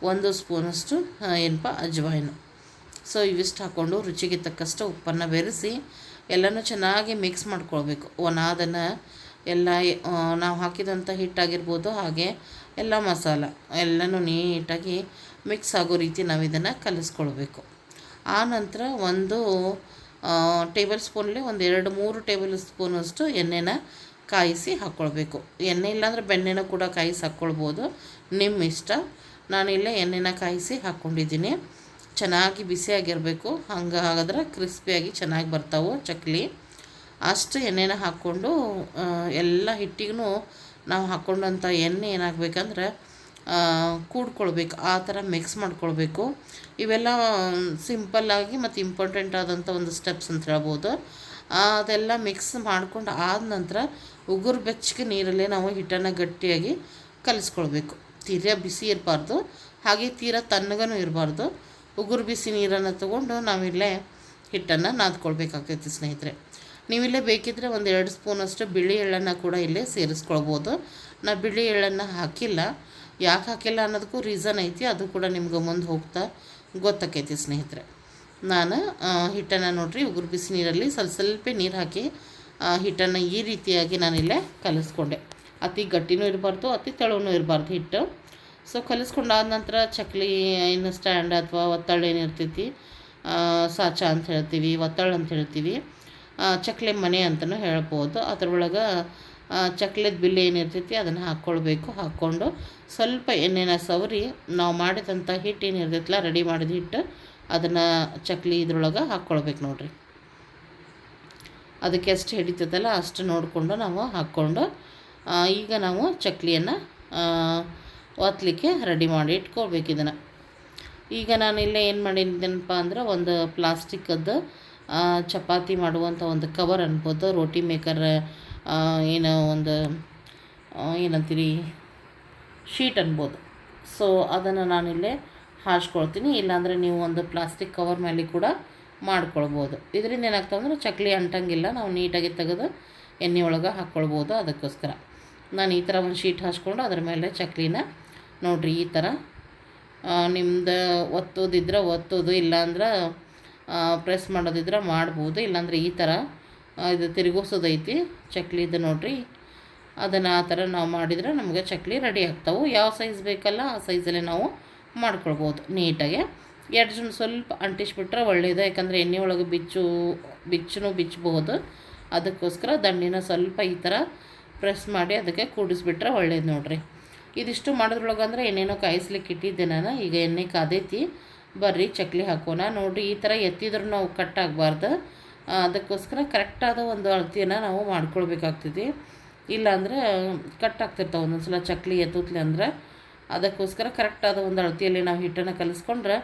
ಒಂದು ಸ್ಪೂನಷ್ಟು ಏನಪ್ಪ, ಅಜ್ವಾಯಿನ. ಸೊ, ಇವಿಷ್ಟು ಹಾಕ್ಕೊಂಡು ರುಚಿಗೆ ತಕ್ಕಷ್ಟು ಉಪ್ಪನ್ನು ಬೆರೆಸಿ ಎಲ್ಲನೂ ಚೆನ್ನಾಗಿ ಮಿಕ್ಸ್ ಮಾಡ್ಕೊಳ್ಬೇಕು. ಒನಾದನ್ನು ಎಲ್ಲ ನಾವು ಹಾಕಿದಂಥ ಹಿಟ್ಟಾಗಿರ್ಬೋದು ಹಾಗೆ ಎಲ್ಲ ಮಸಾಲ ಎಲ್ಲನೂ ನೀಟಾಗಿ ಮಿಕ್ಸ್ ಆಗೋ ರೀತಿ ನಾವು ಇದನ್ನು ಕಲಿಸ್ಕೊಳ್ಬೇಕು. ಆ ನಂತರ ಒಂದು ಟೇಬಲ್ ಸ್ಪೂನಲ್ಲಿ ಒಂದು ಎರಡು, ಮೂರು ಟೇಬಲ್ ಸ್ಪೂನಷ್ಟು ಎಣ್ಣೆನ ಕಾಯಿಸಿ ಹಾಕ್ಕೊಳ್ಬೇಕು. ಎಣ್ಣೆ ಇಲ್ಲಾಂದರೆ ಬೆಣ್ಣೆನ ಕೂಡ ಕಾಯಿಸಿ ಹಾಕ್ಕೊಳ್ಬೋದು. ನಿಮ್ಮ ಇಷ್ಟ. ನಾನಿಲ್ಲೇ ಎಣ್ಣೆನ ಕಾಯಿಸಿ ಹಾಕ್ಕೊಂಡಿದ್ದೀನಿ. ಚೆನ್ನಾಗಿ ಬಿಸಿಯಾಗಿರಬೇಕು. ಹಂಗೆ ಹಾಗಾದ್ರೆ ಕ್ರಿಸ್ಪಿಯಾಗಿ ಚೆನ್ನಾಗಿ ಬರ್ತಾವೆ ಚಕ್ಲಿ. ಅಷ್ಟು ಎಣ್ಣೆನ ಹಾಕ್ಕೊಂಡು ಎಲ್ಲ ಹಿಟ್ಟಿಗೂ ನಾವು ಹಾಕ್ಕೊಂಡಂಥ ಎಣ್ಣೆ ಏನಾಗಬೇಕಂದ್ರೆ ಕೂಡ್ಕೊಳ್ಬೇಕು, ಆ ಥರ ಮಿಕ್ಸ್ ಮಾಡ್ಕೊಳ್ಬೇಕು. ಇವೆಲ್ಲ ಸಿಂಪಲ್ಲಾಗಿ ಮತ್ತು ಇಂಪಾರ್ಟೆಂಟ್ ಆದಂಥ ಒಂದು ಸ್ಟೆಪ್ಸ್ ಅಂತ ಹೇಳ್ಬೋದು. ಅದೆಲ್ಲ ಮಿಕ್ಸ್ ಮಾಡ್ಕೊಂಡು ಆದ ನಂತರ ಉಗುರು ಬೆಚ್ಚಗೆ ನೀರಲ್ಲೇ ನಾವು ಹಿಟ್ಟನ್ನು ಗಟ್ಟಿಯಾಗಿ ಕಲಿಸ್ಕೊಳ್ಬೇಕು. ತೀರಾ ಬಿಸಿ ಇರಬಾರ್ದು, ಹಾಗೆ ತೀರಾ ತಣ್ಣಗನೂ ಇರಬಾರ್ದು. ಉಗುರು ಬಿಸಿ ನೀರನ್ನು ತಗೊಂಡು ನಾವಿಲ್ಲೇ ಹಿಟ್ಟನ್ನು ನಾದ್ಕೊಳ್ಬೇಕಾಗ್ತೈತಿ ಸ್ನೇಹಿತರೆ. ನೀವಿಲ್ಲೇ ಬೇಕಿದ್ದರೆ ಒಂದು ಎರಡು ಸ್ಪೂನಷ್ಟು ಬಿಳಿ ಎಳ್ಳನ್ನು ಕೂಡ ಇಲ್ಲೇ ಸೇರಿಸ್ಕೊಳ್ಬೋದು. ನಾ ಬಿಳಿ ಎಳ್ಳನ್ನು ಹಾಕಿಲ್ಲ. ಯಾಕೆ ಹಾಕಿಲ್ಲ ಅನ್ನೋದಕ್ಕೂ ರೀಸನ್ ಐತಿ, ಅದು ಕೂಡ ನಿಮ್ಗೆ ಮುಂದೆ ಹೋಗ್ತಾ ಗೊತ್ತಾಕೈತಿ ಸ್ನೇಹಿತರೆ. ನಾನು ಹಿಟ್ಟನ್ನು ನೋಡಿರಿ, ಉಗುರು ಬಿಸಿ ನೀರಲ್ಲಿ ಸ್ವಲ್ಪ ಸ್ವಲ್ಪ ನೀರು ಹಾಕಿ ಹಿಟ್ಟನ್ನು ಈ ರೀತಿಯಾಗಿ ನಾನಿಲ್ಲೇ ಕಲಿಸ್ಕೊಂಡೆ. ಅತಿ ಗಟ್ಟಿನೂ ಇರಬಾರ್ದು, ಅತಿ ತೆಳುವೂ ಇರಬಾರ್ದು ಹಿಟ್ಟು. ಸೊ ಕಲಿಸ್ಕೊಂಡಾದ ನಂತರ ಚಕ್ಲಿ ಏನು ಸ್ಟ್ಯಾಂಡ್ ಅಥವಾ ಒತ್ತಳ ಏನಿರ್ತೈತಿ ಸಾಚ ಅಂತ ಹೇಳ್ತೀವಿ ಒತ್ತಳ ಅಂತ ಹೇಳ್ತೀವಿ. ಚಕ್ಲಿ ಮನೆ ಅಂತಲೂ ಹೇಳ್ಬೋದು. ಅದರೊಳಗೆ ಚಕ್ಲೆದ ಬಿಲ್ ಏನಿರ್ತೈತಿ ಅದನ್ನು ಹಾಕ್ಕೊಳ್ಬೇಕು ಹಾಕ್ಕೊಂಡು ಸ್ವಲ್ಪ ಎಣ್ಣೆನ ಸವರಿ, ನಾವು ಮಾಡಿದಂಥ ಹಿಟ್ಟು ಏನಿರ್ತೈತಲ್ಲ ರೆಡಿ ಮಾಡಿದ ಹಿಟ್ಟು ಅದನ್ನು ಚಕ್ಲಿ ಇದ್ರೊಳಗೆ ಹಾಕ್ಕೊಳ್ಬೇಕು ನೋಡಿರಿ. ಅದಕ್ಕೆ ಎಷ್ಟು ಹಿಡಿತೈತಲ್ಲ, ಅಷ್ಟು ನೋಡಿಕೊಂಡು ನಾವು ಹಾಕ್ಕೊಂಡು ಈಗ ನಾವು ಚಕ್ಲಿಯನ್ನು ಒತ್ತಲಿಕ್ಕೆ ರೆಡಿ ಮಾಡಿ ಇಟ್ಕೊಳ್ಬೇಕು ಇದನ್ನು. ಈಗ ನಾನು ಇಲ್ಲೇ ಏನು ಮಾಡಿದ್ದೀನಪ್ಪ ಅಂದ್ರೆ ಒಂದು ಪ್ಲಾಸ್ಟಿಕ್ಕದ್ದು ಚಪಾತಿ ಮಾಡುವಂಥ ಒಂದು ಕವರ್ ಅನ್ಬೋದು. ರೋಟಿ ಮೇಕರ್ ಏನು ಒಂದು ಏನಂತೀರಿ ಶೀಟ್ ಅನ್ಬೋದು. ಸೊ ಅದನ್ನು ನಾನಿಲ್ಲೇ ಹಾಸ್ಕೊಳ್ತೀನಿ ಇಲ್ಲಾಂದರೆ ನೀವು ಒಂದು ಪ್ಲಾಸ್ಟಿಕ್ ಕವರ್ ಮೇಲೆ ಕೂಡ ಮಾಡ್ಕೊಳ್ಬೋದು. ಇದರಿಂದ ಏನಾಗ್ತದೆ ಅಂದರೆ ಚಕ್ಲಿ ಅಂಟಂಗಿಲ್ಲ. ನಾವು ನೀಟಾಗಿ ತೆಗೆದು ಎಣ್ಣೆ ಒಳಗೆ ಹಾಕ್ಕೊಳ್ಬೋದು ಅದಕ್ಕೋಸ್ಕರ. ನಾನು ಈ ಥರ ಒಂದು ಶೀಟ್ ಹಾಸ್ಕೊಂಡು ಅದ್ರ ಮೇಲೆ ಚಕ್ಲಿನ ನೋಡಿರಿ ಈ ಥರ ನಿಮ್ದು ಒತ್ತೋದಿದ್ರೆ ಒತ್ತೋದು. ಇಲ್ಲಾಂದ್ರೆ ಪ್ರೆಸ್ ಮಾಡೋದಿದ್ರೆ ಮಾಡ್ಬೋದು. ಇಲ್ಲಾಂದರೆ ಈ ಥರ ಇದು ತಿರುಗಿಸೋದೈತಿ. ಚಕ್ಲಿದು ನೋಡಿರಿ. ಅದನ್ನು ಆ ಥರ ನಾವು ಮಾಡಿದರೆ ನಮಗೆ ಚಕ್ಲಿ ರೆಡಿ ಆಗ್ತಾವೆ. ಯಾವ ಸೈಜ್ ಬೇಕಲ್ಲ ಆ ಸೈಜಲ್ಲೇ ನಾವು ಮಾಡ್ಕೊಳ್ಬೋದು ನೀಟಾಗಿ. ಎರಡು ಸ್ವಲ್ಪ ಅಂಟಿಸ್ಬಿಟ್ರೆ ಒಳ್ಳೆಯದು ಯಾಕಂದರೆ ಎಣ್ಣೆ ಒಳಗೆ ಬಿಚ್ಚು ಬಿಚ್ಚು ಬಿಚ್ಚಬಹುದು. ಅದಕ್ಕೋಸ್ಕರ ದಂಡಿನ ಸ್ವಲ್ಪ ಈ ಥರ ಪ್ರೆಸ್ ಮಾಡಿ ಅದಕ್ಕೆ ಕೂಡಿಸ್ಬಿಟ್ರೆ ಒಳ್ಳೇದು ನೋಡಿರಿ. ಇದಿಷ್ಟು ಮಾಡೋದ್ರೊಳಗೆ ಅಂದ್ರೆ ಏನೇನೋ ಕಾಯಿಸ್ಲಿಕ್ಕೆ ಇಟ್ಟಿದ್ದೆ ನಾನು. ಈಗ ಎಣ್ಣೆ ಕಾದೈತಿ. ಬರ್ರಿ, ಚಕ್ಲಿ ಹಾಕೋಣ. ನೋಡಿರಿ, ಈ ಥರ ಎತ್ತಿದ್ರೂ ನಾವು ಕಟ್ ಆಗಬಾರ್ದು. ಅದಕ್ಕೋಸ್ಕರ ಕರೆಕ್ಟಾದ ಒಂದು ಅಳತೆಯನ್ನು ನಾವು ಮಾಡ್ಕೊಳ್ಬೇಕಾಗ್ತೈತಿ ಇಲ್ಲಾಂದ್ರೆ ಕಟ್ ಆಗ್ತಿರ್ತಾವೆ ಒಂದೊಂದು ಸಲ ಚಕ್ಲಿ ಎತ್ತುತ್ತಲೆ ಅಂದ್ರೆ. ಅದಕ್ಕೋಸ್ಕರ ಕರೆಕ್ಟಾದ ಒಂದು ಅಳತಿಯಲ್ಲಿ ನಾವು ಹಿಟ್ಟನ್ನು ಕಲಿಸ್ಕೊಂಡ್ರೆ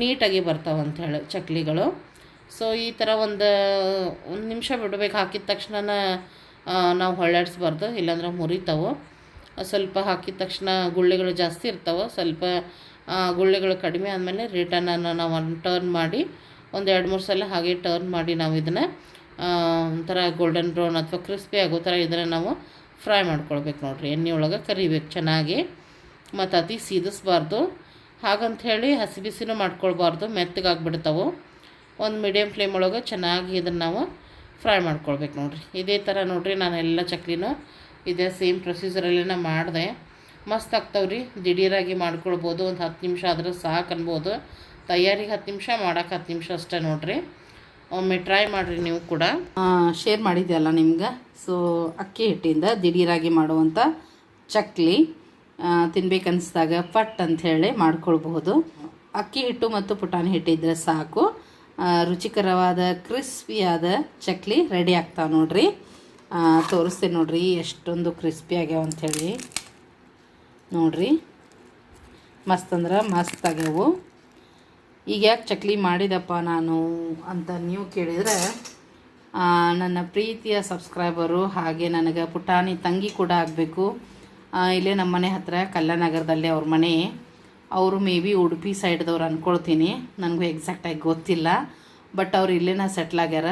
ನೀಟಾಗಿ ಬರ್ತಾವೆ ಅಂತ ಹೇಳಿ ಚಕ್ಲಿಗಳು. ಸೊ ಈ ಥರ ಒಂದು ಒಂದು ನಿಮಿಷ ಬಿಡಬೇಕು. ಹಾಕಿದ ತಕ್ಷಣ ನಾವು ಹೊಳ್ಳಾಡಿಸ್ಬಾರ್ದು. ಇಲ್ಲಾಂದ್ರೆ ಮುರಿತಾವೆ. ಸ್ವಲ್ಪ ಹಾಕಿದ ತಕ್ಷಣ ಗುಳ್ಳೆಗಳು ಜಾಸ್ತಿ ಇರ್ತಾವೆ. ಸ್ವಲ್ಪ ಗುಳ್ಳೆಗಳು ಕಡಿಮೆ ಆದಮೇಲೆ ರಿಟರ್ನನ್ನು ನಾವು ಟರ್ನ್ ಮಾಡಿ, ಒಂದು ಎರಡು ಮೂರು ಸಲ ಹಾಗೆ ಟರ್ನ್ ಮಾಡಿ ನಾವು ಇದನ್ನು ಒಂಥರ ಗೋಲ್ಡನ್ ಬ್ರೌನ್ ಅಥವಾ ಕ್ರಿಸ್ಪಿ ಆಗೋ ಥರ ಇದನ್ನು ನಾವು ಫ್ರೈ ಮಾಡ್ಕೊಳ್ಬೇಕು ನೋಡಿರಿ. ಎಣ್ಣೆ ಒಳಗೆ ಕರಿಬೇಕು ಚೆನ್ನಾಗಿ, ಮತ್ತು ಅತಿ ಸೀದಿಸ್ಬಾರ್ದು. ಹಾಗಂತ ಹೇಳಿ ಹಸಿ ಬಿಸಿನೂ ಮಾಡ್ಕೊಳ್ಬಾರ್ದು ಮೆತ್ತಗಾಗ್ಬಿಡ್ತಾವೆ ಒಂದು ಮೀಡಿಯಮ್ ಫ್ಲೇಮ್ ಒಳಗೆ ಚೆನ್ನಾಗಿ ಇದನ್ನು ನಾವು ಫ್ರೈ ಮಾಡ್ಕೊಳ್ಬೇಕು ನೋಡಿರಿ. ಇದೇ ಥರ ನೋಡಿರಿ ನಾನು ಎಲ್ಲ ಚಕ್ಲಿನೂ ಇದೇ ಸೇಮ್ ಪ್ರೊಸೀಜರಲ್ಲಿ ಮಾಡಿದೆ. ಮಸ್ತ್ ಆಗ್ತಾವ್ರಿ. ದಿಢೀರಾಗಿ ಮಾಡ್ಕೊಳ್ಬೋದು. ಒಂದು ಹತ್ತು ನಿಮಿಷ ಆದ್ರೆ ಸಾಕು ಅನ್ಬೋದು ತಯಾರಿಗೆ ಹತ್ತು ನಿಮಿಷ, ಮಾಡೋಕೆ ಹತ್ತು ನಿಮಿಷ ಅಷ್ಟೇ ನೋಡ್ರಿ. ಒಮ್ಮೆ ಟ್ರೈ ಮಾಡಿರಿ ನೀವು ಕೂಡ. ಶೇರ್ ಮಾಡಿದ್ದೆ ನಿಮ್ಗೆ? ಸೊ ಅಕ್ಕಿ ಹಿಟ್ಟಿಂದ ದಿಢೀರಾಗಿ ಮಾಡುವಂಥ ಚಕ್ಲಿ ತಿನ್ಬೇಕನ್ನಿಸ್ದಾಗ ಪಟ್ ಅಂಥೇಳಿ ಮಾಡ್ಕೊಳ್ಬಹುದು. ಅಕ್ಕಿ ಹಿಟ್ಟು ಮತ್ತು ಪುಟಾಣಿ ಹಿಟ್ಟಿದ್ರೆ ಸಾಕು. ರುಚಿಕರವಾದ, ಕ್ರಿಸ್ಪಿಯಾದ ಚಕ್ಲಿ ರೆಡಿ ಆಗ್ತಾವೆ ನೋಡ್ರಿ. ತೋರಿಸ್ತೀನಿ ನೋಡ್ರಿ ಎಷ್ಟೊಂದು ಕ್ರಿಸ್ಪಿ ಆಗ್ಯಾವ ನೋಡ್ರಿ. ಮಸ್ತ್ ಅಂದ್ರೆ ಮಸ್ತ್ ಆಗ್ಯಾವು. ಈಗ ಯಾಕೆ ಚಕ್ಲಿ ಮಾಡಿದಪ್ಪ ನಾನು ಅಂತ ನೀವು ಕೇಳಿದರೆ ನನ್ನ ಪ್ರೀತಿಯ ಸಬ್ಸ್ಕ್ರೈಬರು ಹಾಗೆ ನನಗೆ ಪುಟಾಣಿ ತಂಗಿ ಕೂಡ ಆಗಬೇಕು. ಇಲ್ಲೇ ನಮ್ಮ ಮನೆ ಹತ್ರ ಕಲ್ಯಾಣನಗರದಲ್ಲಿ ಅವ್ರ ಮನೆ. ಅವರು ಮೇ ಬಿ ಉಡುಪಿ ಸೈಡ್ದವ್ರು ಅಂದ್ಕೊಳ್ತೀನಿ ನನಗೂ ಎಕ್ಸಾಕ್ಟಾಗಿ ಗೊತ್ತಿಲ್ಲ. ಬಟ್ ಅವ್ರು ಇಲ್ಲೇನ ಸೆಟ್ಲ್ ಆಗ್ಯಾರ.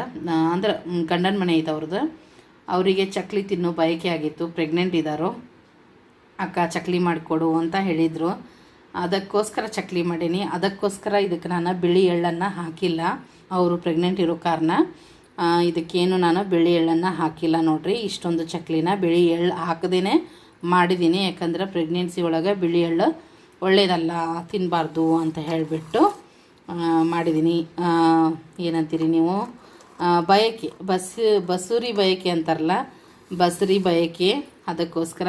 ಅಂದ್ರೆ ಗಂಡನ ಮನೆ ಐತೆ ಅವ್ರದ್ದು ಅವರಿಗೆ ಚಕ್ಲಿ ತಿನ್ನೋ ಬಯಕೆ ಆಗಿತ್ತು. ಪ್ರೆಗ್ನೆಂಟ್ ಇದ್ದಾರೋ ಅಕ್ಕ ಚಕ್ಲಿ ಮಾಡಿಕೊಡು ಅಂತ ಹೇಳಿದರು. ಅದಕ್ಕೋಸ್ಕರ ಚಕ್ಲಿ ಮಾಡೀನಿ. ಅದಕ್ಕೋಸ್ಕರ ಇದಕ್ಕೆ ನಾನು ಬಿಳಿ ಎಳ್ಳನ್ನು ಹಾಕಿಲ್ಲ. ಅವರು ಪ್ರೆಗ್ನೆಂಟ್ ಇರೋ ಕಾರಣ ಇದಕ್ಕೇನು ನಾನು ಬಿಳಿ ಎಳ್ಳನ್ನು ಹಾಕಿಲ್ಲ ನೋಡ್ರಿ. ಇಷ್ಟೊಂದು ಚಕ್ಲಿನ ಬಿಳಿ ಎಳ್ಳು ಹಾಕದೇನೆ ಮಾಡಿದ್ದೀನಿ ಯಾಕಂದ್ರೆ ಪ್ರೆಗ್ನೆನ್ಸಿ ಒಳಗೆ ಬಿಳಿ ಎಳ್ಳು ಒಳ್ಳೇದಲ್ಲ ತಿನ್ನಬಾರ್ದು ಅಂತ ಹೇಳಿಬಿಟ್ಟು ಮಾಡಿದ್ದೀನಿ ಏನಂತೀರಿ ನೀವು? ಬಯಕೆ, ಬಸ್, ಬಸೂರಿ ಬಯಕೆ ಅಂತಾರಲ್ಲ, ಬಸರಿ ಬಯಕೆ. ಅದಕ್ಕೋಸ್ಕರ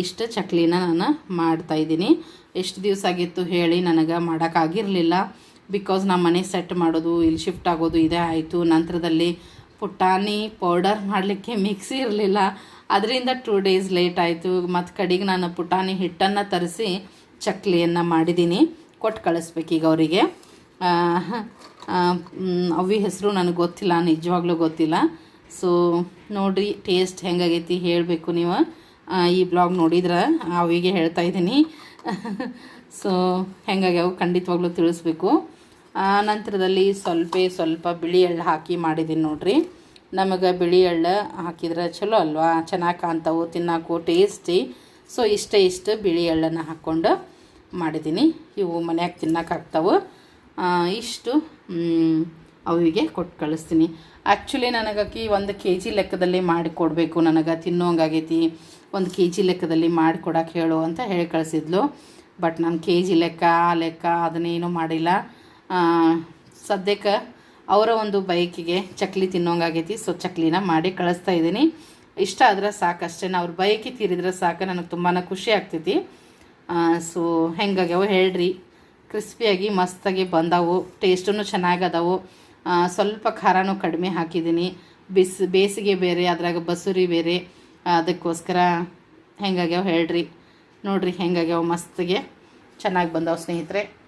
ಇಷ್ಟು ಚಕ್ಲಿನ ನಾನು ಮಾಡ್ತಾಯಿದ್ದೀನಿ ಎಷ್ಟು ದಿವಸ ಆಗಿತ್ತು ಹೇಳಿ ನನಗೆ ಮಾಡೋಕ್ಕಾಗಿರಲಿಲ್ಲ. ಬಿಕಾಸ್ ನಮ್ಮ ಮನೆ ಸೆಟ್ ಮಾಡೋದು, ಇಲ್ಲಿ ಶಿಫ್ಟ್ ಆಗೋದು ಇದೇ ಆಯಿತು. ನಂತರದಲ್ಲಿ ಪುಟಾಣಿ ಪೌಡರ್ ಮಾಡಲಿಕ್ಕೆ ಮಿಕ್ಸಿ ಇರಲಿಲ್ಲ. ಅದರಿಂದ ಟೂ ಡೇಸ್ ಲೇಟ್ ಆಯಿತು. ಮತ್ತು ಕಡೆಗೆ ನಾನು ಪುಟಾಣಿ ಹಿಟ್ಟನ್ನು ತರಿಸಿ ಚಕ್ಲಿಯನ್ನು ಮಾಡಿದ್ದೀನಿ. ಕೊಟ್ಟು ಕಳಿಸ್ಬೇಕೀಗ ಅವರಿಗೆ. ಅವಿ ಹೆಸರು ನನಗೆ ಗೊತ್ತಿಲ್ಲ, ನಿಜವಾಗ್ಲೂ ಗೊತ್ತಿಲ್ಲ. ಸೊ ನೋಡಿರಿ ಟೇಸ್ಟ್ ಹೆಂಗಾಗೈತಿ ಹೇಳಬೇಕು ನೀವು. ಈ ಬ್ಲಾಗ್ ನೋಡಿದ್ರೆ ಅವಿಗೆ ಹೇಳ್ತಾ ಇದ್ದೀನಿ. ಸೊ ಹೆಂಗಾಗ್ಯಾವು ಖಂಡಿತವಾಗ್ಲೂ ತಿಳಿಸ್ಬೇಕು. ಆ, ನಂತರದಲ್ಲಿ ಸ್ವಲ್ಪ ಸ್ವಲ್ಪ ಬಿಳಿ ಎಳ್ಳು ಹಾಕಿ ಮಾಡಿದ್ದೀನಿ ನೋಡ್ರಿ. ನಮಗೆ ಬಿಳಿ ಎಳ್ಳು ಹಾಕಿದ್ರೆ ಚಲೋ ಅಲ್ವಾ? ಚೆನ್ನಾಗಿ ಕಾಣ್ತಾವು ತಿನ್ನಕ್ಕೂ ಟೇಸ್ಟಿ ಸೊ ಇಷ್ಟ ಇಷ್ಟು ಬಿಳಿ ಎಳ್ಳನ್ನು ಹಾಕ್ಕೊಂಡು ಮಾಡಿದ್ದೀನಿ. ಇವು ಮನ್ಯಾಗ ತಿನ್ನೋಕ್ಕಾಗ್ತಾವೆ ಇಷ್ಟು ಅವಿಗೆ ಕೊಟ್ಟು ಕಳಿಸ್ತೀನಿ. ಆ್ಯಕ್ಚುಲಿ ನನಗಾಕಿ ಒಂದು ಕೆ ಜಿ ಲೆಕ್ಕದಲ್ಲಿ ಮಾಡಿಕೊಡ್ಬೇಕು ನನಗೆ ತಿನ್ನೋಂಗಾಗೈತಿ. ಒಂದು ಕೆ ಜಿ ಲೆಕ್ಕದಲ್ಲಿ ಮಾಡಿ ಕೊಡಕ್ಕೆ ಹೇಳು ಅಂತ ಹೇಳಿ ಕಳಿಸಿದ್ಲು. ಬಟ್ ನಾನು ಕೆ ಜಿ ಲೆಕ್ಕ, ಆ ಲೆಕ್ಕ ಅದನ್ನೇನು ಮಾಡಿಲ್ಲ. ಸದ್ಯಕ್ಕೆ ಅವರ ಒಂದು ಬೈಕಿಗೆ ಚಕ್ಲಿ ತಿನ್ನೋಂಗಾಗೈತಿ. ಸೊ ಚಕ್ಲಿನ ಮಾಡಿ ಕಳಿಸ್ತಾ ಇದ್ದೀನಿ. ಇಷ್ಟ ಆದ್ರೆ ಸಾಕಷ್ಟೇ ಅವ್ರ ಬೈಕಿ ತೀರಿದ್ರೆ ಸಾಕು. ನನಗೆ ತುಂಬಾ ಖುಷಿ ಆಗ್ತೈತಿ. ಸೊ ಹೆಂಗಾಗ್ಯಾವು ಹೇಳ್ರಿ. ಕ್ರಿಸ್ಪಿಯಾಗಿ ಮಸ್ತಾಗಿ ಬಂದವು. ಟೇಸ್ಟೂ ಚೆನ್ನಾಗದವು. ಸ್ವಲ್ಪ ಖಾರನೂ ಕಡಿಮೆ ಹಾಕಿದ್ದೀನಿ. ಬಿಸ್, ಬೇಸಿಗೆ ಬೇರೆ, ಅದ್ರಾಗ ಬಸುರಿ ಬೇರೆ. ಅದಕ್ಕೋಸ್ಕರ ಹೆಂಗಾಗ್ಯಾವ ಹೇಳ್ರಿ. ನೋಡ್ರಿ ಹೆಂಗಾಗ್ಯಾವ ಮಸ್ತಿಗೆ. ಚೆನ್ನಾಗಿ ಬಂದವು ಸ್ನೇಹಿತರೆ.